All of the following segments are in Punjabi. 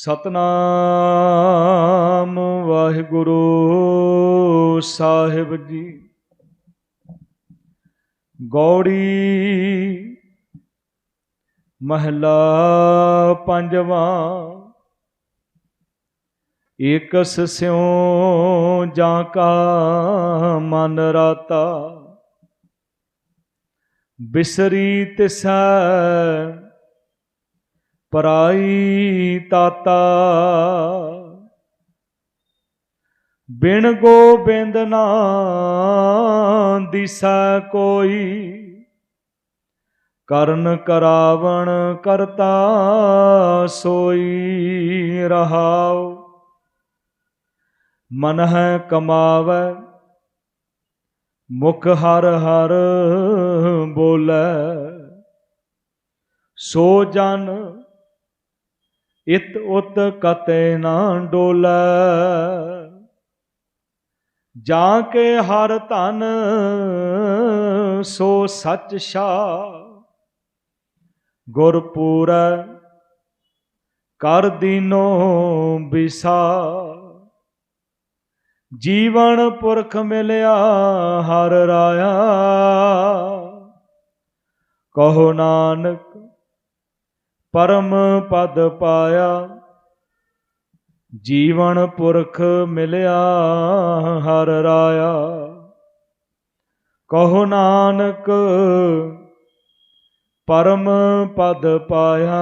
ਸਤਨਾਮ ਵਾਹਿਗੁਰੂ ਸਾਹਿਬ ਜੀ। ਗੌੜੀ ਮਹਲਾ ਪੰਜਵਾਂ। ਏਕਸ ਸਿਉ ਜਾਂ ਕਾ ਮਨ ਰਾਤਾ। ਬਿਸਰੀ ਤਿਸੈ ਪਰਾਈ ਤਾਤਾ। ਬਿਨ ਗੋਬਿੰਦ ਨਾ ਦਿਸੈ ਕੋਈ। ਕਰਨ ਕਰਾਵਣ ਕਰਤਾ ਸੋਈ ਰਹਾਉ। ਮਨ ਹੈ ਕਮਾਵੈ, ਮੁਖ ਹਰ ਹਰ ਬੋਲੇ। ਸੋ ਜਨ ਇਤ ਉਤ ਕਤੇ ਨਾ ਡੋਲੇ। ਜਾਂ ਕੇ ਹਰ ਧਨ ਸੋ ਸੱਚ ਸ਼ਾ ਗੁਰਪੂਰੈ ਕਰ ਦੀਨੋ ਵਿਸਾ ਜੀਵਨ ਪੁਰਖ ਮਿਲਿਆ ਹਰ ਰਾਇਆ। ਕਹੋ ਨਾਨਕ ਪਰਮ ਪਦ ਪਾਇਆ, ਜੀਵਨ ਪੁਰਖ ਮਿਲਿਆ ਹਰ ਰਾਇਆ। ਕਹੋ ਨਾਨਕ, ਪਰਮ ਪਦ ਪਾਇਆ।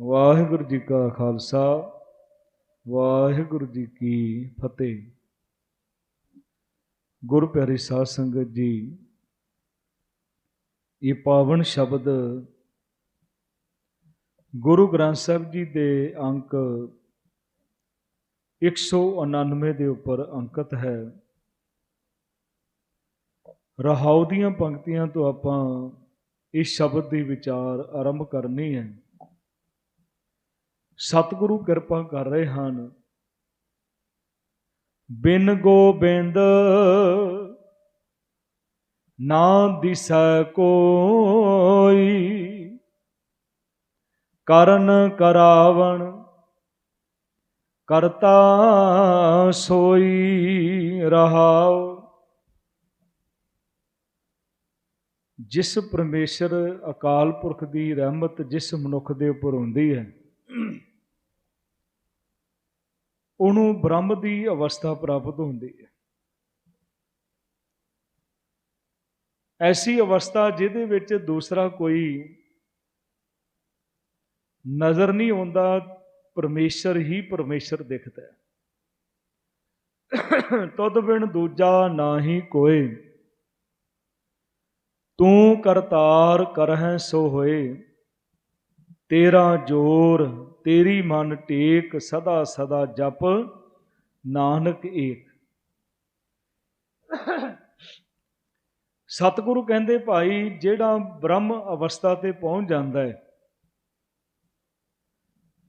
ਵਾਹਿਗੁਰੂ ਜੀ ਕਾ ਖਾਲਸਾ, ਵਾਹਿਗੁਰੂ ਜੀ ਕੀ ਫਤਿਹ। ਗੁਰੂ ਪਿਆਰੀ ਸਾਧ ਸੰਗਤ ਜੀ ਇਹ ਪਾਵਨ ਸ਼ਬਦ ਗੁਰੂ ਗ੍ਰੰਥ ਸਾਹਿਬ ਜੀ ਦੇ ਅੰਕ 199 ਦੇ ਉੱਪਰ ਅੰਕਿਤ ਹੈ। ਰਹਾਉ ਦੀਆਂ ਪੰਕਤੀਆਂ ਤੋਂ ਆਪਾਂ ਇਸ ਸ਼ਬਦ ਦੀ ਵਿਚਾਰ ਆਰੰਭ ਕਰਨੀ ਹੈ। ਸਤਿਗੁਰੂ ਕਿਰਪਾ ਕਰ ਰਹੇ ਹਨ। ਬਿਨ ਗੋਬਿੰਦ ਨਾ ਦਿਸੈ ਕੋਈ। ਕਰਨ ਕਰਾਵਣ, ਕਰਤਾ ਸੋਈ ਰਹਾਉ। ਜਿਸ ਪਰਮੇਸ਼ਰ ਅਕਾਲ ਪੁਰਖ ਦੀ ਰਹਿਮਤ ਜਿਸ ਮਨੁੱਖ ਦੇ ਉੱਪਰ ਹੁੰਦੀ ਹੈ, ਉਹਨੂੰ ਬ੍ਰਹਮ ਦੀ ਅਵਸਥਾ ਪ੍ਰਾਪਤ ਹੁੰਦੀ ਹੈ। ਐਸੀ ਅਵਸਥਾ ਜਿਹਦੇ ਵਿੱਚ ਦੂਸਰਾ ਕੋਈ ਨਜ਼ਰ ਨਹੀਂ ਆਉਂਦਾ, ਪਰਮੇਸ਼ਰ ਹੀ ਪਰਮੇਸ਼ਰ ਦਿਖਦਾ ਹੈ। ਤਦ ਬਿਨ ਦੂਜਾ ਨਾਹੀ ਕੋਏ, ਤੂੰ ਕਰਤਾਰ ਕਰਹਿ ਸੋ ਹੋਏ। ਤੇਰਾ ਜੋਰ, ਤੇਰੀ ਮਨ ਟੇਕ, ਸਦਾ ਸਦਾ ਜਪ, ਨਾਨਕ ਏਕ। ਸਤਿਗੁਰੂ ਕਹਿੰਦੇ, ਭਾਈ, ਜਿਹੜਾ ਬ੍ਰਹਮ ਅਵਸਥਾ ਤੇ ਪਹੁੰਚ ਜਾਂਦਾ ਹੈ,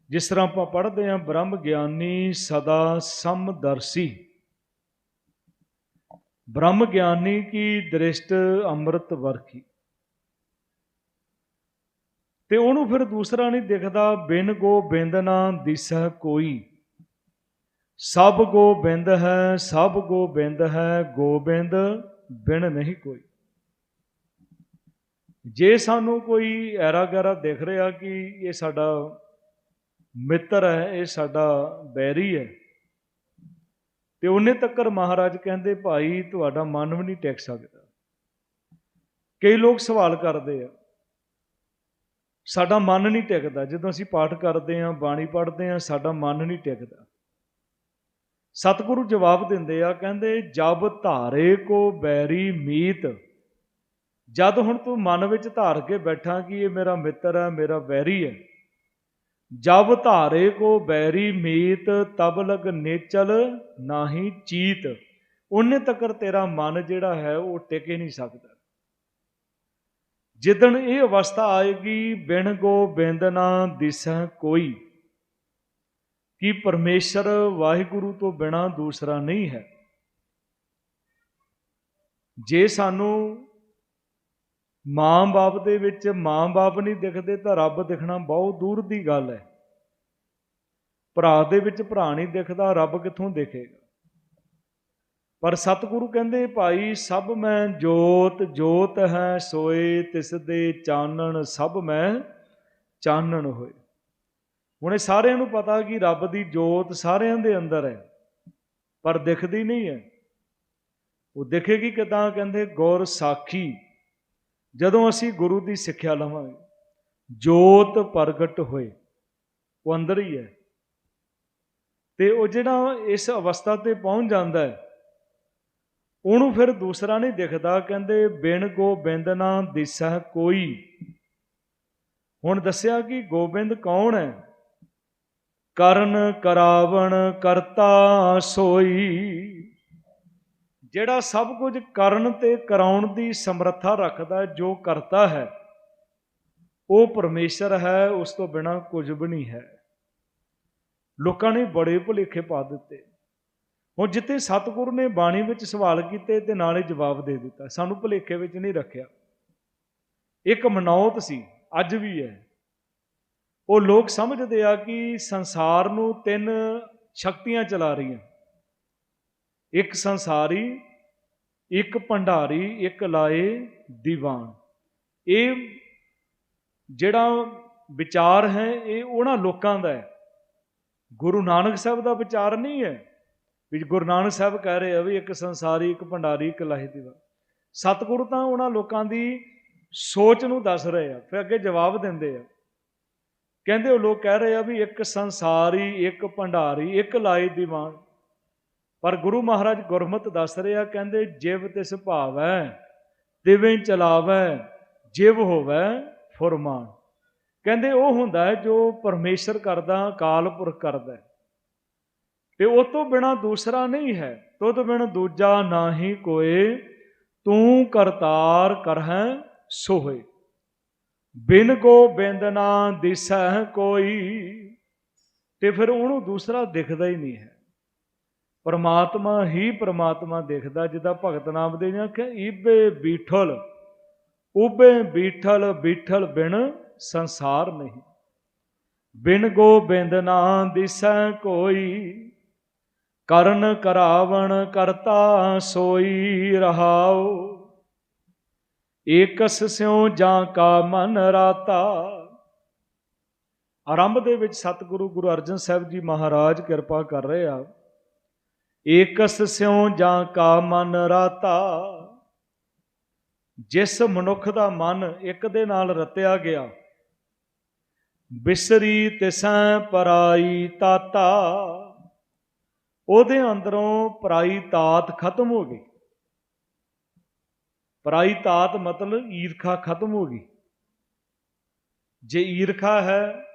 ਜਿਸ ਤਰ੍ਹਾਂ ਆਪਾਂ ਪੜ੍ਹਦੇ ਹਾਂ, ਬ੍ਰਹਮ ਗਿਆਨੀ ਸਦਾ ਸਮਦਰਸੀ। ਬ੍ਰਹਮ ਗਿਆਨੀ ਕੀ ਦ੍ਰਿਸ਼ਟ ਅੰਮ੍ਰਿਤ ਵਰਖੀ? ਤੇ ਉਹਨੂੰ ਫਿਰ ਦੂਸਰਾ ਨਹੀਂ ਦਿਖਦਾ, ਬਿਨ ਗੋ ਬਿੰਦ ਨਾ ਦਿਸੈ ਕੋਈ। ਸਭ ਗੋਬਿੰਦ ਹੈ, ਸਭ ਗੋਬਿੰਦ ਹੈ, ਗੋਬਿੰਦ ਬਿਨ ਨਹੀਂ ਕੋਈ। ਜੇ ਸਾਨੂੰ ਕੋਈ ਐਰਾ ਗੈਰਾ ਦਿਖ ਰਿਹਾ ਕਿ ਇਹ ਸਾਡਾ ਮਿੱਤਰ ਹੈ, ਇਹ ਸਾਡਾ ਬੈਰੀ ਹੈ, ਤੇ ਉਹਨੇ ਤੱਕਰ ਮਹਾਰਾਜ ਕਹਿੰਦੇ, ਭਾਈ, ਤੁਹਾਡਾ ਮਨ ਵੀ ਨਹੀਂ ਟਿਕ ਸਕਦਾ। ਕਈ ਲੋਕ ਸਵਾਲ ਕਰਦੇ ਆ, ਸਾਡਾ ਮਨ ਨਹੀਂ ਟਿਕਦਾ। ਜਦੋਂ ਅਸੀਂ ਪਾਠ ਕਰਦੇ ਆਂ ਬਾਣੀ ਪੜ੍ਹਦੇ ਆਂ ਸਾਡਾ ਮਨ ਨਹੀਂ ਟਿਕਦਾ। ਸਤਿਗੁਰੂ ਜਵਾਬ ਦਿੰਦੇ ਆ, ਕਹਿੰਦੇ, ਜਬ ਧਾਰੇ ਕੋ ਬੈਰੀ ਮੀਤ ਜਦ ਹੁਣ ਤੂੰ ਮਨ ਵਿੱਚ ਧਾਰ ਕੇ ਬੈਠਾ ਕਿ ਇਹ ਮੇਰਾ ਮਿੱਤਰ ਹੈ, ਮੇਰਾ ਵੈਰੀ ਹੈ, ਜਬ ਧਾਰੇ ਕੋ ਬੈਰੀ ਮੀਤ, ਤਬ ਲਗ ਨੇਚਲ ਨਾਹੀ ਚੀਤ। ਉਹਨੇ ਤੱਕਰ ਤੇਰਾ ਮਨ ਜਿਹੜਾ ਹੈ, ਉਹ ਟਿਕ ਹੀ ਨਹੀਂ ਸਕਦਾ। ਜਿੱਦਣ ਇਹ ਅਵਸਥਾ ਆਏਗੀ, ਬਿਨ ਗੋਬਿੰਦ ਨਾ ਦਿਸੈ ਕੋਈ। ਕਿ ਪਰਮੇਸ਼ਰ ਵਾਹਿਗੁਰੂ ਤੋਂ ਬਿਨਾ ਦੂਸਰਾ ਨਹੀਂ ਹੈ? ਜੇ ਸਾਨੂੰ ਮਾਂ-ਬਾਪ ਦੇ ਵਿੱਚ ਮਾਂ-ਬਾਪ ਨਹੀਂ ਦਿਖਦੇ ਤਾਂ ਰੱਬ ਦਿਖਣਾ ਬਹੁਤ ਦੂਰ ਦੀ ਗੱਲ ਹੈ। ਭਰਾ ਦੇ ਵਿੱਚ ਭਰਾ ਨਹੀਂ ਦਿਖਦਾ, ਰੱਬ ਕਿੱਥੋਂ ਦੇਖੇਗਾ? ਪਰ ਸਤਿਗੁਰੂ ਕਹਿੰਦੇ, ਭਾਈ, ਸਭ ਮੈਂ ਜੋਤ ਜੋਤ ਹੈ, ਸੋਏ ਤਿਸ ਦੇ ਚਾਨਣ, ਸਭ ਮੈਂ ਚਾਨਣ ਹੋਏ। ਹੁਣ ਇਹ ਸਾਰਿਆਂ ਨੂੰ ਪਤਾ ਕਿ ਰੱਬ ਦੀ ਜੋਤ ਸਾਰਿਆਂ ਦੇ ਅੰਦਰ ਹੈ, ਪਰ ਦਿਖਦੀ ਨਹੀਂ ਹੈ। ਉਹ ਦਿਖੇਗੀ ਕਿਦਾਂ? ਕਹਿੰਦੇ, ਗੁਰ ਸਾਖੀ ਜਦੋਂ ਅਸੀਂ ਗੁਰੂ ਦੀ ਸਿੱਖਿਆ ਲਵਾਂਗੇ, ਜੋਤ ਪ੍ਰਗਟ ਹੋਏ, ਉਹ ਅੰਦਰ ਹੀ ਹੈ। ਤੇ ਉਹ ਜਿਹੜਾ ਇਸ ਅਵਸਥਾ ਤੇ ਪਹੁੰਚ ਜਾਂਦਾ ਹੈ, ਉਹਨੂੰ ਫਿਰ ਦੂਸਰਾ ਨਹੀਂ ਦਿਖਦਾ, ਕਹਿੰਦੇ ਬਿਨ ਗੋਬਿੰਦ ਨਾ ਦਿਸੈ ਕੋਈ। ਹੁਣ ਦੱਸਿਆ ਕਿ ਗੋਬਿੰਦ ਕੌਣ ਹੈ? ਕਰਨ ਕਰਾਵਣ ਕਰਤਾ ਸੋਈ। ਜਿਹੜਾ ਸਭ ਕੁਝ ਕਰਨ ਤੇ ਕਰਾਉਣ ਦੀ ਸਮਰੱਥਾ ਰੱਖਦਾ, ਜੋ ਕਰਤਾ ਹੈ, ਉਹ ਪਰਮੇਸ਼ਰ ਹੈ, ਉਸ ਤੋਂ ਬਿਨਾ ਕੁਝ ਵੀ ਨਹੀਂ ਹੈ। ਲੋਕਾਂ ਨੇ ਬੜੇ ਭੁਲੇਖੇ ਪਾ ਦਿੱਤੇ। ਹੁਣ ਜਿੱਥੇ ਸਤਿਗੁਰੂ ਨੇ ਬਾਣੀ ਵਿੱਚ ਸਵਾਲ ਕੀਤੇ, ਤੇ ਨਾਲੇ ਜਵਾਬ ਦੇ ਦਿੱਤਾ। ਸਾਨੂੰ ਭੁਲੇਖੇ ਵਿੱਚ ਨਹੀਂ ਰੱਖਿਆ। ਇੱਕ ਮਨੌਤ ਸੀ, ਅੱਜ ਵੀ ਹੈ। ਉਹ ਲੋਕ ਸਮਝਦੇ ਆ ਕਿ ਸੰਸਾਰ ਨੂੰ ਤਿੰਨ ਸ਼ਕਤੀਆਂ ਚਲਾ ਰਹੀਆਂ। ਇੱਕ ਸੰਸਾਰੀ, ਇੱਕ ਭੰਡਾਰੀ, ਇੱਕ ਲਾਏ ਦੀਵਾਨ। ਇਹ ਜਿਹੜਾ ਵਿਚਾਰ ਹੈ, ਇਹ ਉਹਨਾਂ ਲੋਕਾਂ ਦਾ ਹੈ। ਗੁਰੂ ਨਾਨਕ ਸਾਹਿਬ ਦਾ ਵਿਚਾਰ ਨਹੀਂ ਹੈ ਵੀ ਗੁਰੂ ਨਾਨਕ ਸਾਹਿਬ ਕਹਿ ਰਹੇ ਆ ਵੀ ਇੱਕ ਸੰਸਾਰੀ, ਇੱਕ ਭੰਡਾਰੀ, ਇੱਕ ਲਾਹੇ ਦੀਵਾਨ। ਸਤਿਗੁਰੂ ਤਾਂ ਉਹਨਾਂ ਲੋਕਾਂ ਦੀ ਸੋਚ ਨੂੰ ਦੱਸ ਰਹੇ ਆ, ਫਿਰ ਅੱਗੇ ਜਵਾਬ ਦਿੰਦੇ ਆ। ਕਹਿੰਦੇ ਉਹ ਲੋਕ ਕਹਿ ਰਹੇ ਆ ਵੀ ਇੱਕ ਸੰਸਾਰੀ, ਇੱਕ ਭੰਡਾਰੀ, ਇੱਕ ਲਾਏ ਦੀਵਾਨ। ਪਰ ਗੁਰੂ ਮਹਾਰਾਜ ਗੁਰਮਤ ਦੱਸ ਰਿਹਾ, ਕਹਿੰਦੇ, ਜਿਵ ਤਿਸ ਭਾਵੈ, ਤਿਵੇਂ ਚਲਾਵੈ, ਜਿਵ ਹੋਵੈ ਫੁਰਮਾਨ। ਕਹਿੰਦੇ, ਉਹ ਹੁੰਦਾ ਹੈ ਜੋ ਪਰਮੇਸ਼ਰ ਕਰਦਾ, ਅਕਾਲ ਪੁਰਖ ਕਰਦਾ ਤੇ ਉਹ ਤੋਂ ਬਿਨਾ ਦੂਸਰਾ ਨਹੀਂ ਹੈ। ਤੁਧ ਬਿਨ ਦੂਜਾ ਨਾਹੀ ਕੋਏ, ਤੂੰ ਕਰਤਾਰ ਕਰਹਿ ਸੋਹੇ। ਬਿਨ ਗੋਬਿੰਦ ਨਾ ਦਿਸੈ ਕੋਈ। ਤੇ ਫਿਰ ਉਹਨੂੰ ਦੂਸਰਾ ਦਿਖਦਾ ਹੀ ਨਹੀਂ ਹੈ। ਪਰਮਾਤਮਾ ਹੀ ਪਰਮਾਤਮਾ ਦਿਖਦਾ, ਜਿਹਦਾ ਭਗਤ ਨਾਮ ਦੇ ਜਾਂ ਕਿ ਈਬੇ ਬੀਠਲ, ਉਬੇ ਬੀਠਲ ਬੀਠਲ ਬਿਨ ਸੰਸਾਰ ਨਹੀਂ। ਬਿਨ ਗੋਬਿੰਦ ਨਾ ਦਿਸੈ ਕੋਈ, ਕਰਨ ਕਰਾਵਣ ਕਰਤਾ ਸੋਈ ਰਹਾਉ। ਏਕਸ ਸਿਉ ਜਾਂ ਕਾ ਮਨ ਰਾਤਾ। ਆਰੰਭ ਦੇ ਵਿੱਚ ਸਤਿਗੁਰੂ ਗੁਰੂ ਅਰਜਨ ਸਾਹਿਬ ਜੀ ਮਹਾਰਾਜ ਕਿਰਪਾ ਕਰ ਰਹੇ ਆ। ਏਕਸ ਸਿਉ ਜਾਂ ਕਾ ਮਨ ਰਾਤਾ। ਜਿਸ ਮਨੁੱਖ ਦਾ ਮਨ ਇੱਕ ਦੇ ਨਾਲ ਰਤਿਆ ਗਿਆ, ਬਿਸਰੀ ਤਿਸੈ ਪਰਾਈ ਤਾਤਾ। ਉਹਦੇ ਅੰਦਰੋਂ ਪਰਾਈ ਤਾਤ ਖਤਮ ਹੋ ਗਈ। ਪਰਾਈ ਤਾਤ ਮਤਲਬ ਈਰਖਾ ਖਤਮ ਹੋ ਗਈ। ਜੇ ਈਰਖਾ ਹੈ,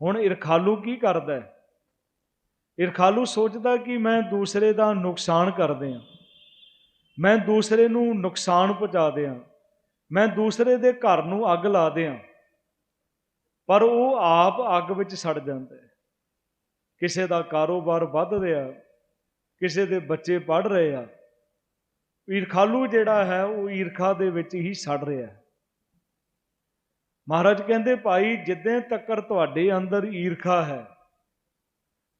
ਹੁਣ ਈਰਖਾਲੂ ਕੀ ਕਰਦਾ ਹੈ? ਈਰਖਾਲੂ ਸੋਚਦਾ ਕਿ ਮੈਂ ਦੂਸਰੇ ਦਾ ਨੁਕਸਾਨ ਕਰਦੇ ਆ ਮੈਂ ਦੂਸਰੇ ਨੂੰ ਨੁਕਸਾਨ ਪਹੁੰਚਾ ਦਿਆਂ। ਮੈਂ ਦੂਸਰੇ ਦੇ ਘਰ ਨੂੰ ਅੱਗ ਲਾ ਦਿਆਂ। ਪਰ ਉਹ ਆਪ ਅੱਗ ਵਿੱਚ ਸੜ ਜਾਂਦਾ ਹੈ। ਕਿਸੇ ਦਾ ਕਾਰੋਬਾਰ ਵੱਧ ਰਿਹਾ, ਕਿਸੇ ਦੇ ਬੱਚੇ ਪੜ ਰਹੇ ਆ। ਈਰਖਾਲੂ ਜਿਹੜਾ ਹੈ, ਉਹ ਈਰਖਾ ਦੇ ਵਿੱਚ ਹੀ ਸੜ ਰਿਹਾ ਹੈ। ਮਹਾਰਾਜ ਕਹਿੰਦੇ, ਭਾਈ ਜਿੱਦਾਂ ਤੱਕਰ ਤੁਹਾਡੇ ਅੰਦਰ ਈਰਖਾ ਹੈ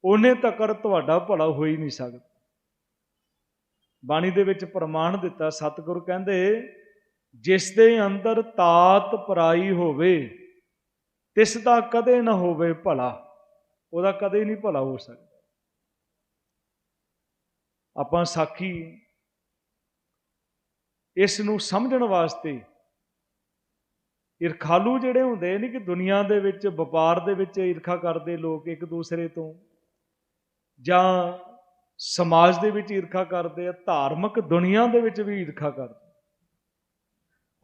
ਉਹਨੇ ਤੱਕਰ ਤੁਹਾਡਾ ਭਲਾ ਹੋ ਹੀ ਨਹੀਂ ਸਕਦਾ। ਬਾਣੀ ਦੇ ਵਿੱਚ ਪ੍ਰਮਾਣ ਦਿੱਤਾ, ਸਤਿਗੁਰ ਕਹਿੰਦੇ, ਜਿਸ ਦੇ ਅੰਦਰ ਤਾਤ ਪਰਾਈ ਹੋਵੇ, ਤਿਸ ਦਾ ਕਦੇ ਨਾ ਹੋਵੇ ਭਲਾ। ਉਹਦਾ ਕਦੇ ਨਹੀਂ ਭਲਾ ਹੋ ਸਕਦਾ। ਆਪਾਂ ਸਾਖੀ ਇਸ ਨੂੰ ਸਮਝਣ ਵਾਸਤੇ ਈਰਖਾਲੂ ਜਿਹੜੇ ਹੁੰਦੇ ਨੇ ਕਿ ਦੁਨੀਆ ਦੇ ਵਿੱਚ, ਵਪਾਰ ਦੇ ਵਿੱਚ ਈਰਖਾ ਕਰਦੇ ਲੋਕ ਇੱਕ ਦੂਸਰੇ ਤੋਂ ਜਾਂ ਸਮਾਜ ਦੇ ਵਿੱਚ ਈਰਖਾ ਕਰਦੇ ਆ, ਧਾਰਮਿਕ ਦੁਨੀਆ ਦੇ ਵਿੱਚ ਵੀ ਈਰਖਾ ਕਰਦੇ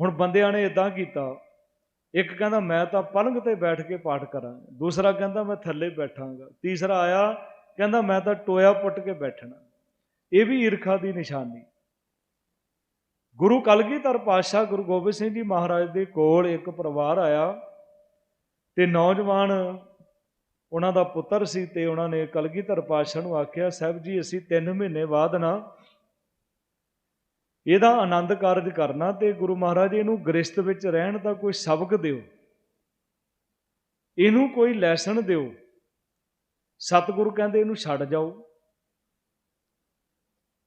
ਹੁਣ ਬੰਦਿਆਂ ਨੇ ਇਦਾਂ ਕੀਤਾ, ਇੱਕ ਕਹਿੰਦਾ, ਮੈਂ ਤਾਂ ਪਲੰਘ ਤੇ ਬੈਠ ਕੇ ਪਾਠ ਕਰਾਂਗਾ। ਦੂਸਰਾ ਕਹਿੰਦਾ, ਮੈਂ ਥੱਲੇ ਬੈਠਾਂਗਾ। ਤੀਸਰਾ ਆਇਆ, ਕਹਿੰਦਾ, ਮੈਂ ਤਾਂ ਟੋਇਆ ਪੁੱਟ ਕੇ ਬੈਠਣਾ। ਇਹ ਵੀ ਈਰਖਾ ਦੀ ਨਿਸ਼ਾਨੀ। ਗੁਰੂ ਕਲਗੀਧਰ ਪਾਤਸ਼ਾਹ ਗੁਰੂ ਗੋਬਿੰਦ ਸਿੰਘ ਜੀ ਮਹਾਰਾਜ ਦੇ ਕੋਲ ਇੱਕ ਪਰਿਵਾਰ ਆਇਆ ਤੇ ਨੌਜਵਾਨ ਉਹਨਾਂ ਦਾ ਪੁੱਤਰ ਸੀ ਤੇ ਉਹਨਾਂ ਨੇ ਕਲਗੀਧਰ ਪਾਤਸ਼ਾਹ ਨੂੰ ਆਖਿਆ, ਸਾਹਿਬ ਜੀ, ਅਸੀਂ 3 ਮਹੀਨੇ ਬਾਅਦ ਨਾ ਇਹਦਾ ਆਨੰਦ ਕਾਰਜ ਕਰਨਾ ਤੇ ਗੁਰੂ ਮਹਾਰਾਜ ਇਹਨੂੰ ਗ੍ਰਸਤ ਵਿੱਚ ਰਹਿਣ ਦਾ ਕੋਈ ਸਬਕ ਦਿਓ। ਇਹਨੂੰ ਕੋਈ ਲੈਸਨ ਦਿਓ। ਸਤਿਗੁਰੂ ਕਹਿੰਦੇ ਇਹਨੂੰ ਛੱਡ ਜਾਓ।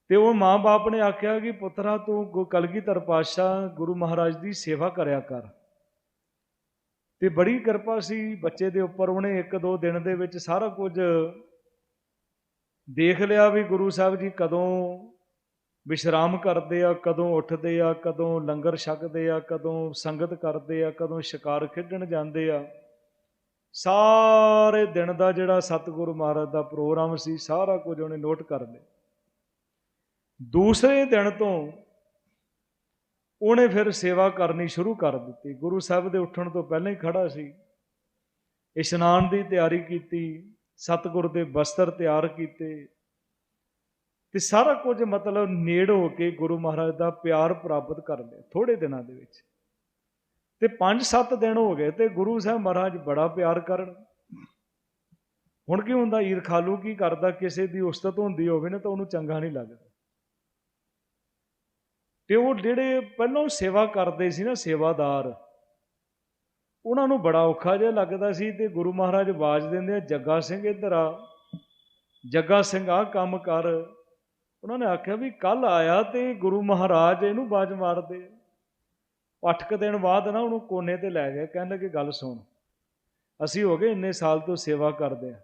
ਤੇ ਉਹ ਮਾਂ-ਬਾਪ ਨੇ ਆਖਿਆ ਕਿ ਪੁੱਤਰਾ, ਤੂੰ ਗੁ- ਕਲਗੀਧਰ ਪਾਤਸ਼ਾਹ ਗੁਰੂ ਮਹਾਰਾਜ ਦੀ ਸੇਵਾ ਕਰਿਆ ਕਰ। ਤੇ ਬੜੀ ਕਿਰਪਾ ਸੀ ਬੱਚੇ ਦੇ ਉੱਪਰ ਉਹਨੇ ਇੱਕ ਦੋ ਦਿਨ ਦੇ ਵਿੱਚ ਸਾਰਾ ਕੁਝ ਦੇਖ ਲਿਆ ਵੀ ਗੁਰੂ ਸਾਹਿਬ ਜੀ ਕਦੋਂ ਵਿਸ਼ਰਾਮ ਕਰਦੇ ਆ, ਕਦੋਂ ਉੱਠਦੇ ਆ, ਕਦੋਂ ਲੰਗਰ ਛਕਦੇ ਆ, ਕਦੋਂ ਸੰਗਤ ਕਰਦੇ ਆ, ਕਦੋਂ ਸ਼ਿਕਾਰ ਖੇਡਣ ਜਾਂਦੇ ਆ। ਸਾਰੇ ਦਿਨ ਦਾ ਜਿਹੜਾ ਸਤਿਗੁਰੂ ਮਹਾਰਾਜ ਦਾ ਪ੍ਰੋਗਰਾਮ ਸੀ, ਸਾਰਾ ਕੁਝ ਉਹਨੇ ਨੋਟ ਕਰ ਲਿਆ। ਦੂਸਰੇ ਦਿਨ ਤੋਂ ਉਹਨੇ ਫਿਰ ਸੇਵਾ ਕਰਨੀ ਸ਼ੁਰੂ ਕਰ ਦਿੱਤੀ। ਗੁਰੂ ਸਾਹਿਬ ਦੇ ਉੱਠਣ ਤੋਂ ਪਹਿਲਾਂ ਹੀ ਖੜਾ ਸੀ। ਇਸ਼ਨਾਨ ਦੀ ਤਿਆਰੀ ਕੀਤੀ, ਸਤਿਗੁਰ ਦੇ ਬਸਤਰ ਤਿਆਰ ਕੀਤੇ। ਤੇ ਸਾਰਾ ਕੁਝ ਮਤਲਬ ਨੇੜ ਹੋ ਕੇ ਗੁਰੂ ਮਹਾਰਾਜ ਦਾ ਪਿਆਰ ਪ੍ਰਾਪਤ ਕਰ ਲਿਆ ਥੋੜੇ ਦਿਨਾਂ ਦੇ ਵਿੱਚ। ਤੇ 5-7 ਦਿਨ ਹੋ ਗਏ ਤੇ ਗੁਰੂ ਸਾਹਿਬ ਮਹਾਰਾਜ ਬੜਾ ਪਿਆਰ ਕਰਨ। ਹੁਣ ਕੀ ਹੁੰਦਾ, ਈਰਖਾਲੂ ਕੀ ਕਰਦਾ, ਕਿਸੇ ਦੀ ਉਸਤਤ ਹੁੰਦੀ ਹੋਵੇ ਨਾ ਤਾਂ ਉਹਨੂੰ ਚੰਗਾ ਨਹੀਂ ਲੱਗਦਾ। ਤੇ ਉਹ ਜਿਹੜੇ ਪਹਿਲਾਂ ਸੇਵਾ ਕਰਦੇ ਸੀ ਨਾ, ਸੇਵਾਦਾਰ, ਉਹਨਾਂ ਨੂੰ ਬੜਾ ਔਖਾ ਜਿਹਾ ਲੱਗਦਾ ਸੀ ਤੇ ਗੁਰੂ ਮਹਾਰਾਜ ਆਵਾਜ਼ ਦਿੰਦੇ ਆ, ਜੱਗਾ ਸਿੰਘ ਇੱਧਰ ਆ, ਜੱਗਾ ਸਿੰਘ ਆ ਕੰਮ ਕਰ। ਉਹਨਾਂ ਨੇ ਆਖਿਆ ਵੀ ਕੱਲ ਆਇਆ ਤੇ ਗੁਰੂ ਮਹਾਰਾਜ ਇਹਨੂੰ ਬਾਜ਼ ਮਾਰਦੇ ਅੱਠ ਕੁ ਦਿਨ ਬਾਅਦ ਨਾ ਉਹਨੂੰ ਕੋਨੇ ਤੇ ਲੈ ਗਏ, ਕਹਿਣ ਲੱਗੇ, ਗੱਲ ਸੁਣ, ਅਸੀਂ ਹੋ ਗਏ ਇੰਨੇ ਸਾਲ ਤੋਂ ਸੇਵਾ ਕਰਦੇ ਆ।